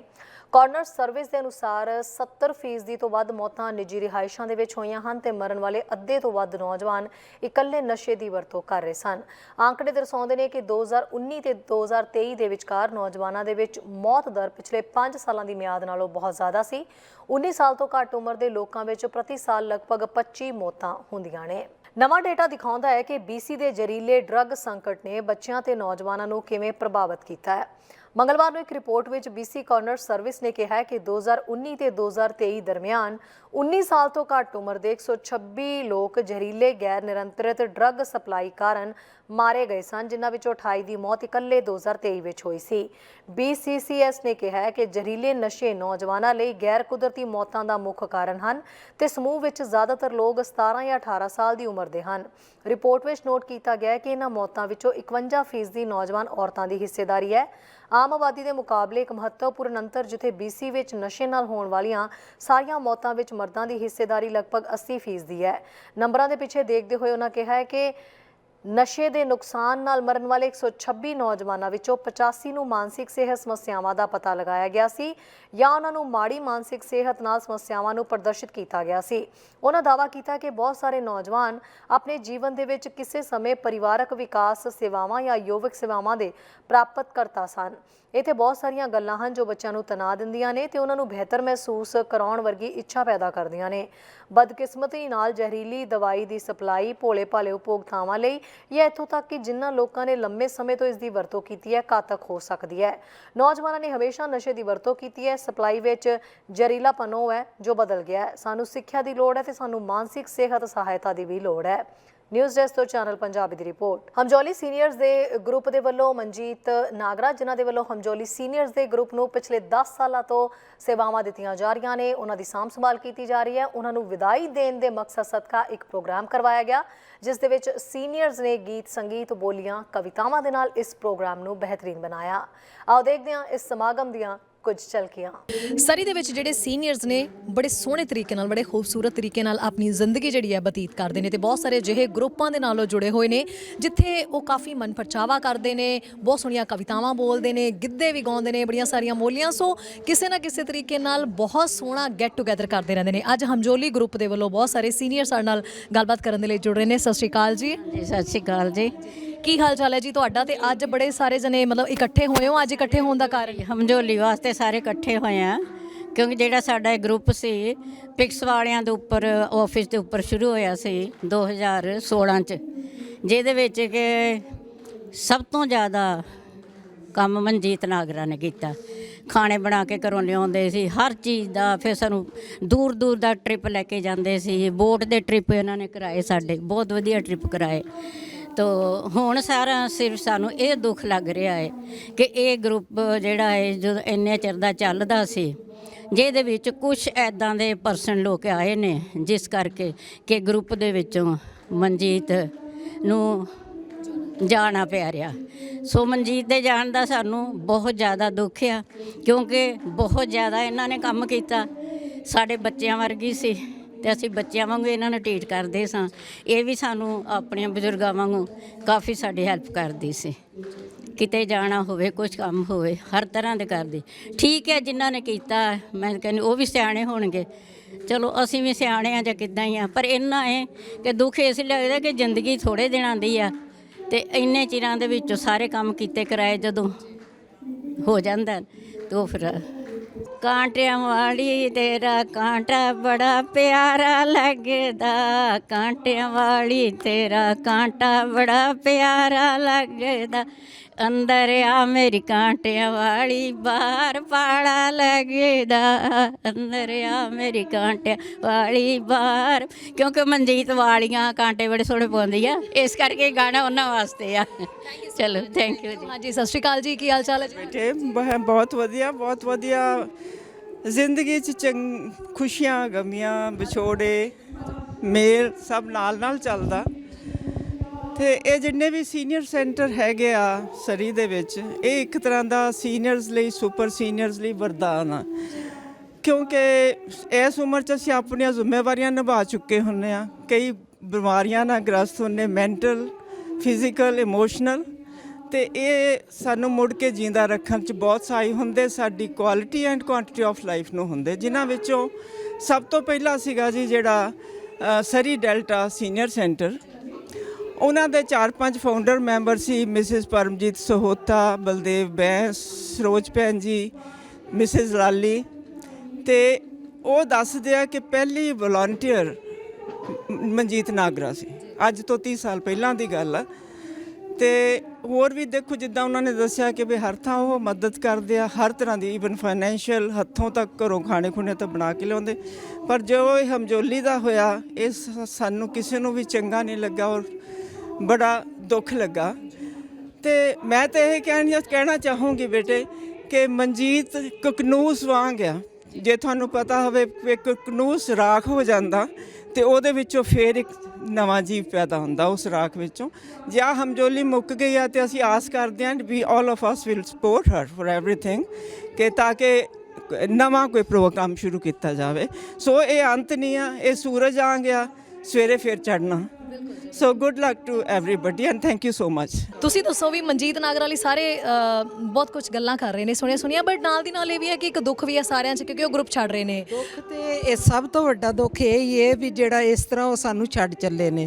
ਕਾਰਨਰ ਸਰਵਿਸ ਦੇ ਅਨੁਸਾਰ 70% ਤੋਂ ਵੱਧ ਮੌਤਾਂ ਨਿੱਜੀ ਰਿਹਾਇਸ਼ਾਂ ਦੇ ਵਿੱਚ ਹੋਈਆਂ ਹਨ ਤੇ ਮਰਨ ਵਾਲੇ ਅੱਧੇ ਤੋਂ ਵੱਧ ਨੌਜਵਾਨ ਇਕੱਲੇ ਨਸ਼ੇ ਦੀ ਵਰਤੋਂ ਕਰ ਰਹੇ ਸਨ। ਆંકੜੇ ਦਰਸਾਉਂਦੇ ਨੇ ਕਿ 2019 ਤੇ 2023 ਦੇ ਵਿਚਕਾਰ ਨੌਜਵਾਨਾਂ ਦੇ ਵਿੱਚ ਮੌਤ ਦਰ ਪਿਛਲੇ 5 ਸਾਲਾਂ ਦੀ ਮਿਆਦ ਨਾਲੋਂ ਬਹੁਤ ਜ਼ਿਆਦਾ ਸੀ। 19 ਸਾਲ ਤੋਂ ਘੱਟ ਉਮਰ ਦੇ ਲੋਕਾਂ ਵਿੱਚ ਪ੍ਰਤੀ ਸਾਲ ਲਗਭਗ 25 ਮੌਤਾਂ ਹੁੰਦੀਆਂ ਨੇ। ਨਵਾਂ ਡੇਟਾ ਦਿਖਾਉਂਦਾ ਹੈ ਕਿ BC ਦੇ ਜ਼ਹਿਰੀਲੇ ਡਰੱਗ ਸੰਕਟ ਨੇ ਬੱਚਿਆਂ ਤੇ ਨੌਜਵਾਨਾਂ ਨੂੰ ਕਿਵੇਂ ਪ੍ਰਭਾਵਿਤ ਕੀਤਾ ਹੈ? ਮੰਗਲਵਾਰ ਨੂੰ ਇੱਕ ਰਿਪੋਰਟ ਵਿੱਚ BC ਕਾਰਨਰ ਸਰਵਿਸ ਨੇ ਕਿਹਾ ਹੈ ਕਿ 2019 ਤੇ 2023 ਦਰਮਿਆਨ 19 ਸਾਲ ਤੋਂ ਘੱਟ ਉਮਰ ਦੇ 126 ਲੋਕ ਜ਼ਹਿਰੀਲੇ, ਗੈਰ ਨਿਰੰਤਰਿਤ ਡਰੱਗ ਸਪਲਾਈ ਕਾਰਨ ਮਾਰੇ ਗਏ ਸਨ, ਜਿਨ੍ਹਾਂ ਵਿੱਚੋਂ 28 ਦੀ ਮੌਤ ਇਕੱਲੇ 2023 ਵਿੱਚ ਹੋਈ ਸੀ। BCCS ਨੇ ਕਿਹਾ ਕਿ ਜ਼ਹਿਰੀਲੇ ਨਸ਼ੇ ਨੌਜਵਾਨਾਂ ਲਈ ਗੈਰ ਕੁਦਰਤੀ ਮੌਤਾਂ ਦਾ ਮੁੱਖ ਕਾਰਨ ਹਨ ਤੇ ਸਮੂਹ ਵਿੱਚ ਜ਼ਿਆਦਾਤਰ ਲੋਕ 17 ਜਾਂ 18 ਸਾਲ ਦੀ ਉਮਰ ਦੇ ਹਨ। ਰਿਪੋਰਟ ਵਿੱਚ ਨੋਟ ਕੀਤਾ ਗਿਆ ਹੈ ਕਿ ਇਹਨਾਂ ਮੌਤਾਂ ਵਿੱਚੋਂ 51% ਨੌਜਵਾਨ ਔਰਤਾਂ ਦੀ ਹਿੱਸੇਦਾਰੀ ਹੈ। ਆਮ ਆਬਾਦੀ ਦੇ ਮੁਕਾਬਲੇ ਇੱਕ ਮਹੱਤਵਪੂਰਨ ਅੰਤਰ ਜਿੱਥੇ BC ਵਿੱਚ ਨਸ਼ੇ ਨਾਲ ਹੋਣ ਵਾਲੀਆਂ ਸਾਰੀਆਂ ਮੌਤਾਂ ਵਿੱਚ ਮਰਦਾਂ ਦੀ ਹਿੱਸੇਦਾਰੀ ਲਗਭਗ 80% ਹੈ। ਨੰਬਰਾਂ ਦੇ ਪਿੱਛੇ ਦੇਖਦੇ ਹੋਏ ਉਹਨਾਂ ਕਿਹਾ ਹੈ ਕਿ ਨਸ਼ੇ ਦੇ ਨੁਕਸਾਨ ਨਾਲ ਮਰਨ ਵਾਲੇ 126 ਨੌਜਵਾਨਾਂ ਵਿੱਚੋਂ 85 ਨੂੰ ਮਾਨਸਿਕ ਸਿਹਤ ਸਮੱਸਿਆਵਾਂ ਦਾ ਪਤਾ ਲਗਾਇਆ ਗਿਆ ਸੀ ਜਾਂ ਉਹਨਾਂ ਨੂੰ ਮਾੜੀ ਮਾਨਸਿਕ ਸਿਹਤ ਨਾਲ ਸਮੱਸਿਆਵਾਂ ਨੂੰ ਪ੍ਰਦਰਸ਼ਿਤ ਕੀਤਾ ਗਿਆ ਸੀ। ਉਹਨਾਂ ਦਾਅਵਾ ਕੀਤਾ ਕਿ ਬਹੁਤ ਸਾਰੇ ਨੌਜਵਾਨ ਆਪਣੇ ਜੀਵਨ ਦੇ ਵਿੱਚ ਕਿਸੇ ਸਮੇਂ ਪਰਿਵਾਰਕ ਵਿਕਾਸ ਸੇਵਾਵਾਂ ਜਾਂ ਯੋਗਿਕ ਸੇਵਾਵਾਂ ਦੇ ਪ੍ਰਾਪਤ ਕਰਤਾ ਸਨ। ਇੱਥੇ ਬਹੁਤ ਸਾਰੀਆਂ ਗੱਲਾਂ ਹਨ ਜੋ ਬੱਚਿਆਂ ਨੂੰ ਤਣਾਅ ਦਿੰਦੀਆਂ ਨੇ ਤੇ ਉਹਨਾਂ ਨੂੰ ਬਿਹਤਰ ਮਹਿਸੂਸ ਕਰਾਉਣ ਵਰਗੀ ਇੱਛਾ ਪੈਦਾ ਕਰਦੀਆਂ ਨੇ। ਬਦਕਿਸਮਤੀ ਨਾਲ ਜ਼ਹਿਰੀਲੀ ਦਵਾਈ ਦੀ ਸਪਲਾਈ ਭੋਲੇ ਭਾਲੇ ਉਪਭੋਗਤਾਵਾਂ ਲਈ ਜਾਂ ਇੱਥੋਂ ਤੱਕ ਕਿ ਜਿਨ੍ਹਾਂ ਲੋਕਾਂ ਨੇ ਲੰਮੇ ਸਮੇਂ ਤੋਂ ਇਸ ਦੀ ਵਰਤੋਂ ਕੀਤੀ ਹੈ, ਘਾਤਕ ਹੋ ਸਕਦੀ ਹੈ। ਨੌਜਵਾਨਾਂ ਨੇ ਹਮੇਸ਼ਾ ਨਸ਼ੇ ਦੀ ਵਰਤੋਂ ਕੀਤੀ ਹੈ। ਸਪਲਾਈ ਵਿੱਚ ਜ਼ਹਿਰੀਲਾਪਨ ਉਹ ਹੈ, ਜੋ ਬਦਲ ਗਿਆ ਹੈ। ਸਾਨੂੰ ਸਿੱਖਿਆ ਦੀ ਲੋੜ ਹੈ ਤੇ ਸਾਨੂੰ ਮਾਨਸਿਕ ਸਿਹਤ ਸਹਾਇਤਾ ਦੀ ਵੀ ਲੋੜ ਹੈ। ਨਿਊਜ਼ ਡੈਸਕ ਤੋਂ ਚੈਨਲ ਪੰਜਾਬੀ ਦੀ ਰਿਪੋਰਟ ਹਮਜੋਲੀ ਸੀਨੀਅਰਸ ਦੇ ਗਰੁੱਪ ਦੇ ਵੱਲੋਂ ਮਨਜੀਤ ਨਾਗਰਾ ਜਿਨ੍ਹਾਂ ਦੇ ਵੱਲੋਂ ਹਮਜੋਲੀ ਸੀਨੀਅਰਸ ਦੇ ਗਰੁੱਪ ਨੂੰ ਪਿਛਲੇ 10 ਸਾਲਾਂ ਤੋਂ ਸੇਵਾਵਾਂ ਦਿੱਤੀਆਂ ਜਾ ਰਹੀਆਂ ਨੇ, ਉਹਨਾਂ ਦੀ ਸਾਂਭ ਸੰਭਾਲ ਕੀਤੀ ਜਾ ਰਹੀ ਹੈ। ਉਹਨਾਂ ਨੂੰ ਵਿਦਾਈ ਦੇਣ ਦੇ ਮਕਸਦ ਸਦਕਾ ਇੱਕ ਪ੍ਰੋਗਰਾਮ ਕਰਵਾਇਆ ਗਿਆ, ਜਿਸ ਦੇ ਵਿੱਚ ਸੀਨੀਅਰਸ ਨੇ ਗੀਤ, ਸੰਗੀਤ, ਬੋਲੀਆਂ, ਕਵਿਤਾਵਾਂ ਦੇ ਨਾਲ ਇਸ ਪ੍ਰੋਗਰਾਮ ਨੂੰ ਬਿਹਤਰੀਨ ਬਣਾਇਆ। ਆਓ ਦੇਖਦੇ ਹਾਂ ਇਸ ਸਮਾਗਮ ਦੀਆਂ ਕੁਝ ਝਲਕੀਆਂ
ਸਰੀ ਦੇ ਵਿੱਚ ਜਿਹੜੇ ਸੀਨੀਅਰਸ ਨੇ ਬੜੇ ਸੋਹਣੇ ਤਰੀਕੇ ਨਾਲ ਬੜੇ ਖੂਬਸੂਰਤ ਤਰੀਕੇ ਨਾਲ ਆਪਣੀ ਜ਼ਿੰਦਗੀ ਜਿਹੜੀ ਹੈ ਬਤੀਤ ਕਰਦੇ ਨੇ ਤੇ ਬਹੁਤ ਸਾਰੇ ਜਿਹੇ ਗਰੁੱਪਾਂ ਦੇ ਨਾਲੋਂ ਜੁੜੇ ਹੋਏ ਨੇ ਜਿੱਥੇ ਉਹ ਕਾਫੀ ਮਨਪਰਚਾਵਾ ਕਰਦੇ ਨੇ ਬਹੁਤ ਸੋਹਣੀਆਂ ਕਵਿਤਾਵਾਂ ਬੋਲਦੇ ਨੇ ਗਿੱਧੇ ਵੀ ਗਾਉਂਦੇ ਨੇ ਬੜੀਆਂ ਸਾਰੀਆਂ ਮੋਲੀਆਂ ਸੋ ਕਿਸੇ ਨਾ ਕਿਸੇ ਤਰੀਕੇ ਨਾਲ ਬਹੁਤ ਸੋਹਣਾ ਗੈਟ ਟੂਗੇਦਰ ਕਰਦੇ ਰਹਿੰਦੇ ਨੇ। ਅੱਜ ਹਮਜੋਲੀ ਗਰੁੱਪ ਦੇ ਵੱਲੋਂ ਬਹੁਤ ਸਾਰੇ ਸੀਨੀਅਰ ਸਾਡੇ ਨਾਲ ਗੱਲਬਾਤ ਕਰਨ ਦੇ ਲਈ ਜੁੜ ਰਹੇ ਨੇ। ਸਤਿ ਸ਼੍ਰੀ ਅਕਾਲ ਜੀ।
ਜੀ ਸਤਿ ਸ਼੍ਰੀ ਅਕਾਲ ਜੀ।
ਕੀ ਹਾਲ ਚਾਲ ਹੈ ਜੀ ਤੁਹਾਡਾ? ਤੇ ਅੱਜ ਬੜੇ ਸਾਰੇ ਜਣੇ ਮਤਲਬ ਇਕੱਠੇ ਹੋਏ ਹੋ, ਅੱਜ ਇਕੱਠੇ ਹੋਣ ਦਾ ਕਾਰਨ?
ਹਮਜੋਲੀ ਵਾਸਤੇ ਸਾਰੇ ਇਕੱਠੇ ਹੋਏ ਆ, ਕਿਉਂਕਿ ਜਿਹੜਾ ਸਾਡਾ ਇਹ ਗਰੁੱਪ ਸੀ, ਪਿਕਸ ਵਾਲਿਆਂ ਦੇ ਉੱਪਰ ਆਫਿਸ ਦੇ ਉੱਪਰ ਸ਼ੁਰੂ ਹੋਇਆ ਸੀ 2016 ਚ, ਜਿਹਦੇ ਵਿੱਚ ਕਿ ਸਭ ਤੋਂ ਜ਼ਿਆਦਾ ਕੰਮ ਮਨਜੀਤ ਨਾਗਰਾ ਨੇ ਕੀਤਾ। ਖਾਣੇ ਬਣਾ ਕੇ ਘਰੋਂ ਲਿਆਉਂਦੇ ਸੀ, ਹਰ ਚੀਜ਼ ਦਾ ਫਿਰ ਸਾਨੂੰ ਦੂਰ ਦੂਰ ਦਾ ਟ੍ਰਿਪ ਲੈ ਕੇ ਜਾਂਦੇ ਸੀ ਬੋਟ ਦੇ ਟ੍ਰਿਪ ਇਹਨਾਂ ਨੇ ਕਰਾਏ ਸਾਡੇ, ਬਹੁਤ ਵਧੀਆ ਟ੍ਰਿਪ ਕਰਾਏ। ਤੋ ਹੁਣ ਸਾਰਾ ਸਿਰਫ ਸਾਨੂੰ ਇਹ ਦੁੱਖ ਲੱਗ ਰਿਹਾ ਹੈ ਕਿ ਇਹ ਗਰੁੱਪ ਜਿਹੜਾ ਹੈ ਜਦੋਂ ਇੰਨੇ ਚਿਰ ਦਾ ਚੱਲਦਾ ਸੀ, ਜਿਹਦੇ ਵਿੱਚ ਕੁਝ ਐਦਾਂ ਦੇ ਪਰਸਨ ਲੋਕ ਆਏ ਨੇ, ਜਿਸ ਕਰਕੇ ਕਿ ਗਰੁੱਪ ਦੇ ਵਿੱਚੋਂ ਮਨਜੀਤ ਨੂੰ ਜਾਣਾ ਪਿਆ ਰਿਹਾ। ਸੋ ਮਨਜੀਤ ਦੇ ਜਾਣ ਦਾ ਸਾਨੂੰ ਬਹੁਤ ਜ਼ਿਆਦਾ ਦੁੱਖ ਆ, ਕਿਉਂਕਿ ਬਹੁਤ ਜ਼ਿਆਦਾ ਇਹਨਾਂ ਨੇ ਕੰਮ ਕੀਤਾ। ਸਾਡੇ ਬੱਚਿਆਂ ਵਰਗੀ ਸੀ। ਤੇ ਅਸੀਂ ਬੱਚਿਆਂ ਵਾਂਗੂ ਇਹਨਾਂ ਨੂੰ ਟ੍ਰੀਟ ਕਰਦੇ ਸਾਂ। ਇਹ ਵੀ ਸਾਨੂੰ ਆਪਣੀਆਂ ਬਜ਼ੁਰਗਾਂ ਵਾਂਗੂ ਕਾਫੀ ਸਾਡੀ ਹੈਲਪ ਕਰਦੀ ਸੀ। ਕਿਤੇ ਜਾਣਾ ਹੋਵੇ ਕੁਝ ਕੰਮ ਹੋਵੇ, ਹਰ ਤਰ੍ਹਾਂ ਦੇ ਕਰਦੀ। ਠੀਕ ਹੈ, ਜਿਨ੍ਹਾਂ ਨੇ ਕੀਤਾ, ਮੈਂ ਕਹਿੰਦੀ, ਉਹ ਵੀ ਸਿਆਣੇ ਹੋਣਗੇ। ਚਲੋ, ਅਸੀਂ ਵੀ ਸਿਆਣੇ ਆ ਜਾਂ ਕਿੱਦਾਂ ਹੀ ਆ, ਪਰ ਇੰਨਾ ਹੈ ਕਿ ਦੁੱਖ ਇਸ ਲਈ ਲੱਗਦਾ ਕਿ ਜ਼ਿੰਦਗੀ ਥੋੜੇ ਦਿਨਾਂ ਦੀ ਆ ਤੇ ਇੰਨੇ ਚਿਰਾਂ ਦੇ ਵਿੱਚੋਂ ਸਾਰੇ ਕੰਮ ਕੀਤੇ ਕਰਾਏ ਜਦੋਂ ਹੋ ਜਾਂਦਾ ਤੇ ਉਹ ਫਿਰ ਕਾਂਟਿਆਂ ਵਾਲੀ ਤੇਰਾ ਕਾਂਟਾ ਬੜਾ ਪਿਆਰਾ ਲੱਗਦਾ। ਕਾਂਟਿਆਂ ਵਾਲੀ ਤੇਰਾ ਕਾਂਟਾ ਬੜਾ ਪਿਆਰਾ ਲੱਗਦਾ। ਅੰਦਰ ਆ ਮੇਰੀ ਕਾਂਟਿਆਂ ਵਾਲੀ ਬਾਹਰ ਪਾੜਾ ਲੱਗਦਾ। ਅੰਦਰ ਆ ਮੇਰੀ ਕਾਂਟਿਆਂ ਵਾਲੀ ਬਾਹਰ। ਕਿਉਂਕਿ ਮਨਜੀਤ ਵਾਲੀਆਂ ਕਾਂਟੇ ਬੜੇ ਸੋਹਣੇ ਪਾਉਂਦੀ ਆ। ਇਸ ਕਰਕੇ ਗਾਣਾ ਉਹਨਾਂ ਵਾਸਤੇ ਆ। ਚਲੋ ਥੈਂਕ ਯੂ ਜੀ।
ਹਾਂਜੀ ਸਤਿ ਸ਼੍ਰੀ ਅਕਾਲ ਜੀ ਕੀ ਹਾਲ ਚਾਲ ਹੈ ਜੀ?
ਬੇਟੇ ਬ- ਬਹੁਤ ਵਧੀਆ ਬਹੁਤ ਵਧੀਆ। ਜ਼ਿੰਦਗੀ 'ਚ ਚੰਗ ਖੁਸ਼ੀਆਂ ਗਮੀਆਂ ਵਿਛੋੜੇ ਮੇਲ ਸਭ ਨਾਲ ਨਾਲ ਚੱਲਦਾ। ਤੇ ਇਹ ਜਿੰਨੇ ਵੀ ਸੀਨੀਅਰ ਸੈਂਟਰ ਹੈਗੇ ਆ ਸਰੀ ਦੇ ਵਿੱਚ, ਇਹ ਇੱਕ ਤਰ੍ਹਾਂ ਦਾ ਸੀਨੀਅਰਸ ਲਈ, ਸੁਪਰ ਸੀਨੀਅਰਸ ਲਈ ਵਰਦਾਨ ਆ। ਕਿਉਂਕਿ ਇਸ ਉਮਰ 'ਚ ਅਸੀਂ ਆਪਣੀਆਂ ਜ਼ਿੰਮੇਵਾਰੀਆਂ ਨਿਭਾ ਚੁੱਕੇ ਹੁੰਨੇ ਆ। ਕਈ ਬਿਮਾਰੀਆਂ ਨਾਲ ਗ੍ਰਸਤ ਹੁੰਨੇ, ਮੈਂਟਲ, ਫਿਜ਼ੀਕਲ, ਇਮੋਸ਼ਨਲ। ਤੇ ਇਹ ਸਾਨੂੰ ਮੁੜ ਕੇ ਜਿੰਦਾ ਰੱਖਣ 'ਚ ਬਹੁਤ ਸਹਾਈ ਹੁੰਦੇ, ਸਾਡੀ quality and quantity of life ਨੂੰ ਹੁੰਦੇ। ਜਿਨ੍ਹਾਂ ਵਿੱਚੋਂ ਸਭ ਤੋਂ ਪਹਿਲਾ ਸੀਗਾ ਜੀ ਜਿਹੜਾ ਸਰੀ ਡੈਲਟਾ ਸੀਨੀਅਰ ਸੈਂਟਰ। ਉਹਨਾਂ ਦੇ ਚਾਰ ਪੰਜ ਫਾਊਂਡਰ ਮੈਂਬਰ ਸੀ ਮਿਸਿਸ ਪਰਮਜੀਤ ਸਹੋਤਾ ਬਲਦੇਵ ਬੈਂਸ, ਸਰੋਜ ਭੈਣ ਜੀ ਮਿਸਿਸ ਲਾਲੀ ਤੇ ਉਹ ਦੱਸਦੇ ਆ ਕਿ ਪਹਿਲੀ ਵਲੰਟੀਅਰ ਮਨਜੀਤ ਨਾਗਰਾ ਸੀ। ਅੱਜ ਤੋਂ 30 ਸਾਲ ਪਹਿਲਾਂ ਦੀ ਗੱਲ ਆ। ਤੇ ਹੋਰ ਵੀ ਦੇਖੋ, ਜਿੱਦਾਂ ਉਹਨਾਂ ਨੇ ਦੱਸਿਆ ਕਿ ਵੀ ਹਰ ਥਾਂ ਉਹ ਮਦਦ ਕਰਦੇ ਆ, ਹਰ ਤਰ੍ਹਾਂ ਦੀ ਈਵਨ ਫਾਈਨੈਂਸ਼ੀਅਲ ਹੱਥੋਂ ਤੱਕ ਘਰੋਂ ਖਾਣੇ ਖੁਣੇ ਤਾਂ ਬਣਾ ਕੇ ਲਿਆਉਂਦੇ। ਪਰ ਜੋ ਇਹ ਹਮਜੋਲੀ ਦਾ ਹੋਇਆ, ਇਹ ਸਾਨੂੰ ਕਿਸੇ ਨੂੰ ਵੀ ਚੰਗਾ ਨਹੀਂ ਲੱਗਾ ਔਰ ਬੜਾ ਦੁੱਖ ਲੱਗਾ। ਤੇ ਮੈਂ ਤਾਂ ਇਹ ਕਹਿਣਾ ਕਹਿਣਾ ਚਾਹੂੰਗੀ ਬੇਟੇ ਕਿ ਮਨਜੀਤ ਕਕਨੂਸ ਵਾਂਗ ਆ। ਜੇ ਤੁਹਾਨੂੰ ਪਤਾ ਹੋਵੇ, ਇੱਕ ਕਨੂਸ ਰਾਖ ਹੋ ਜਾਂਦਾ ਤੇ ਉਹਦੇ ਵਿੱਚੋਂ ਫੇਰ ਇੱਕ ਨਵਾਂ ਜੀਵ ਪੈਦਾ ਹੁੰਦਾ ਉਸ ਰਾਖ ਵਿੱਚੋਂ। ਜੇ ਆ ਹਮਜੋਲੀ ਮੁੱਕ ਗਈ ਆ ਤੇ ਅਸੀਂ ਆਸ ਕਰਦੇ ਹਾਂ we all of us will support her for everything ਕਿ ਤਾਂ ਕਿ ਨਵਾਂ ਕੋਈ ਪ੍ਰੋਗਰਾਮ ਸ਼ੁਰੂ ਕੀਤਾ ਜਾਵੇ। ਸੋ ਇਹ ਅੰਤ ਨਹੀਂ ਆ, ਇਹ ਸੂਰਜ ਆ ਗਿਆ, ਸਵੇਰੇ ਫੇਰ ਚੜਨਾ so good luck to everybody and thank you so much
ਤੁਸੀਂ ਦੱਸੋ ਵੀ ਮਨਜੀਤ ਨਾਗਰ ਵਾਲੀ ਸਾਰੇ ਅ, ਬਹੁਤ ਕੁਝ ਗੱਲਾਂ ਕਰ ਰਹੇ ਨੇ ਸੁਣਿਆ ਸੁਣਿਆ ਬਟ ਨਾਲ ਦੀ ਨਾਲ ਇਹ ਵੀ ਹੈ ਕਿ ਇੱਕ ਦੁੱਖ ਵੀ ਹੈ ਸਾਰਿਆਂ 'ਚ ਕਿਉਂਕਿ ਉਹ ਗਰੁੱਪ ਛੱਡ ਰਹੇ ਨੇ।
ਦੁੱਖ ਤੇ ਇਹ ਸਭ ਤੋਂ ਵੱਡਾ ਦੁੱਖ ਇਹ ਹੀ ਹੈ ਵੀ ਜਿਹੜਾ ਇਸ ਤਰ੍ਹਾਂ ਉਹ ਸਾਨੂੰ ਛੱਡ ਚੱਲੇ ਨੇ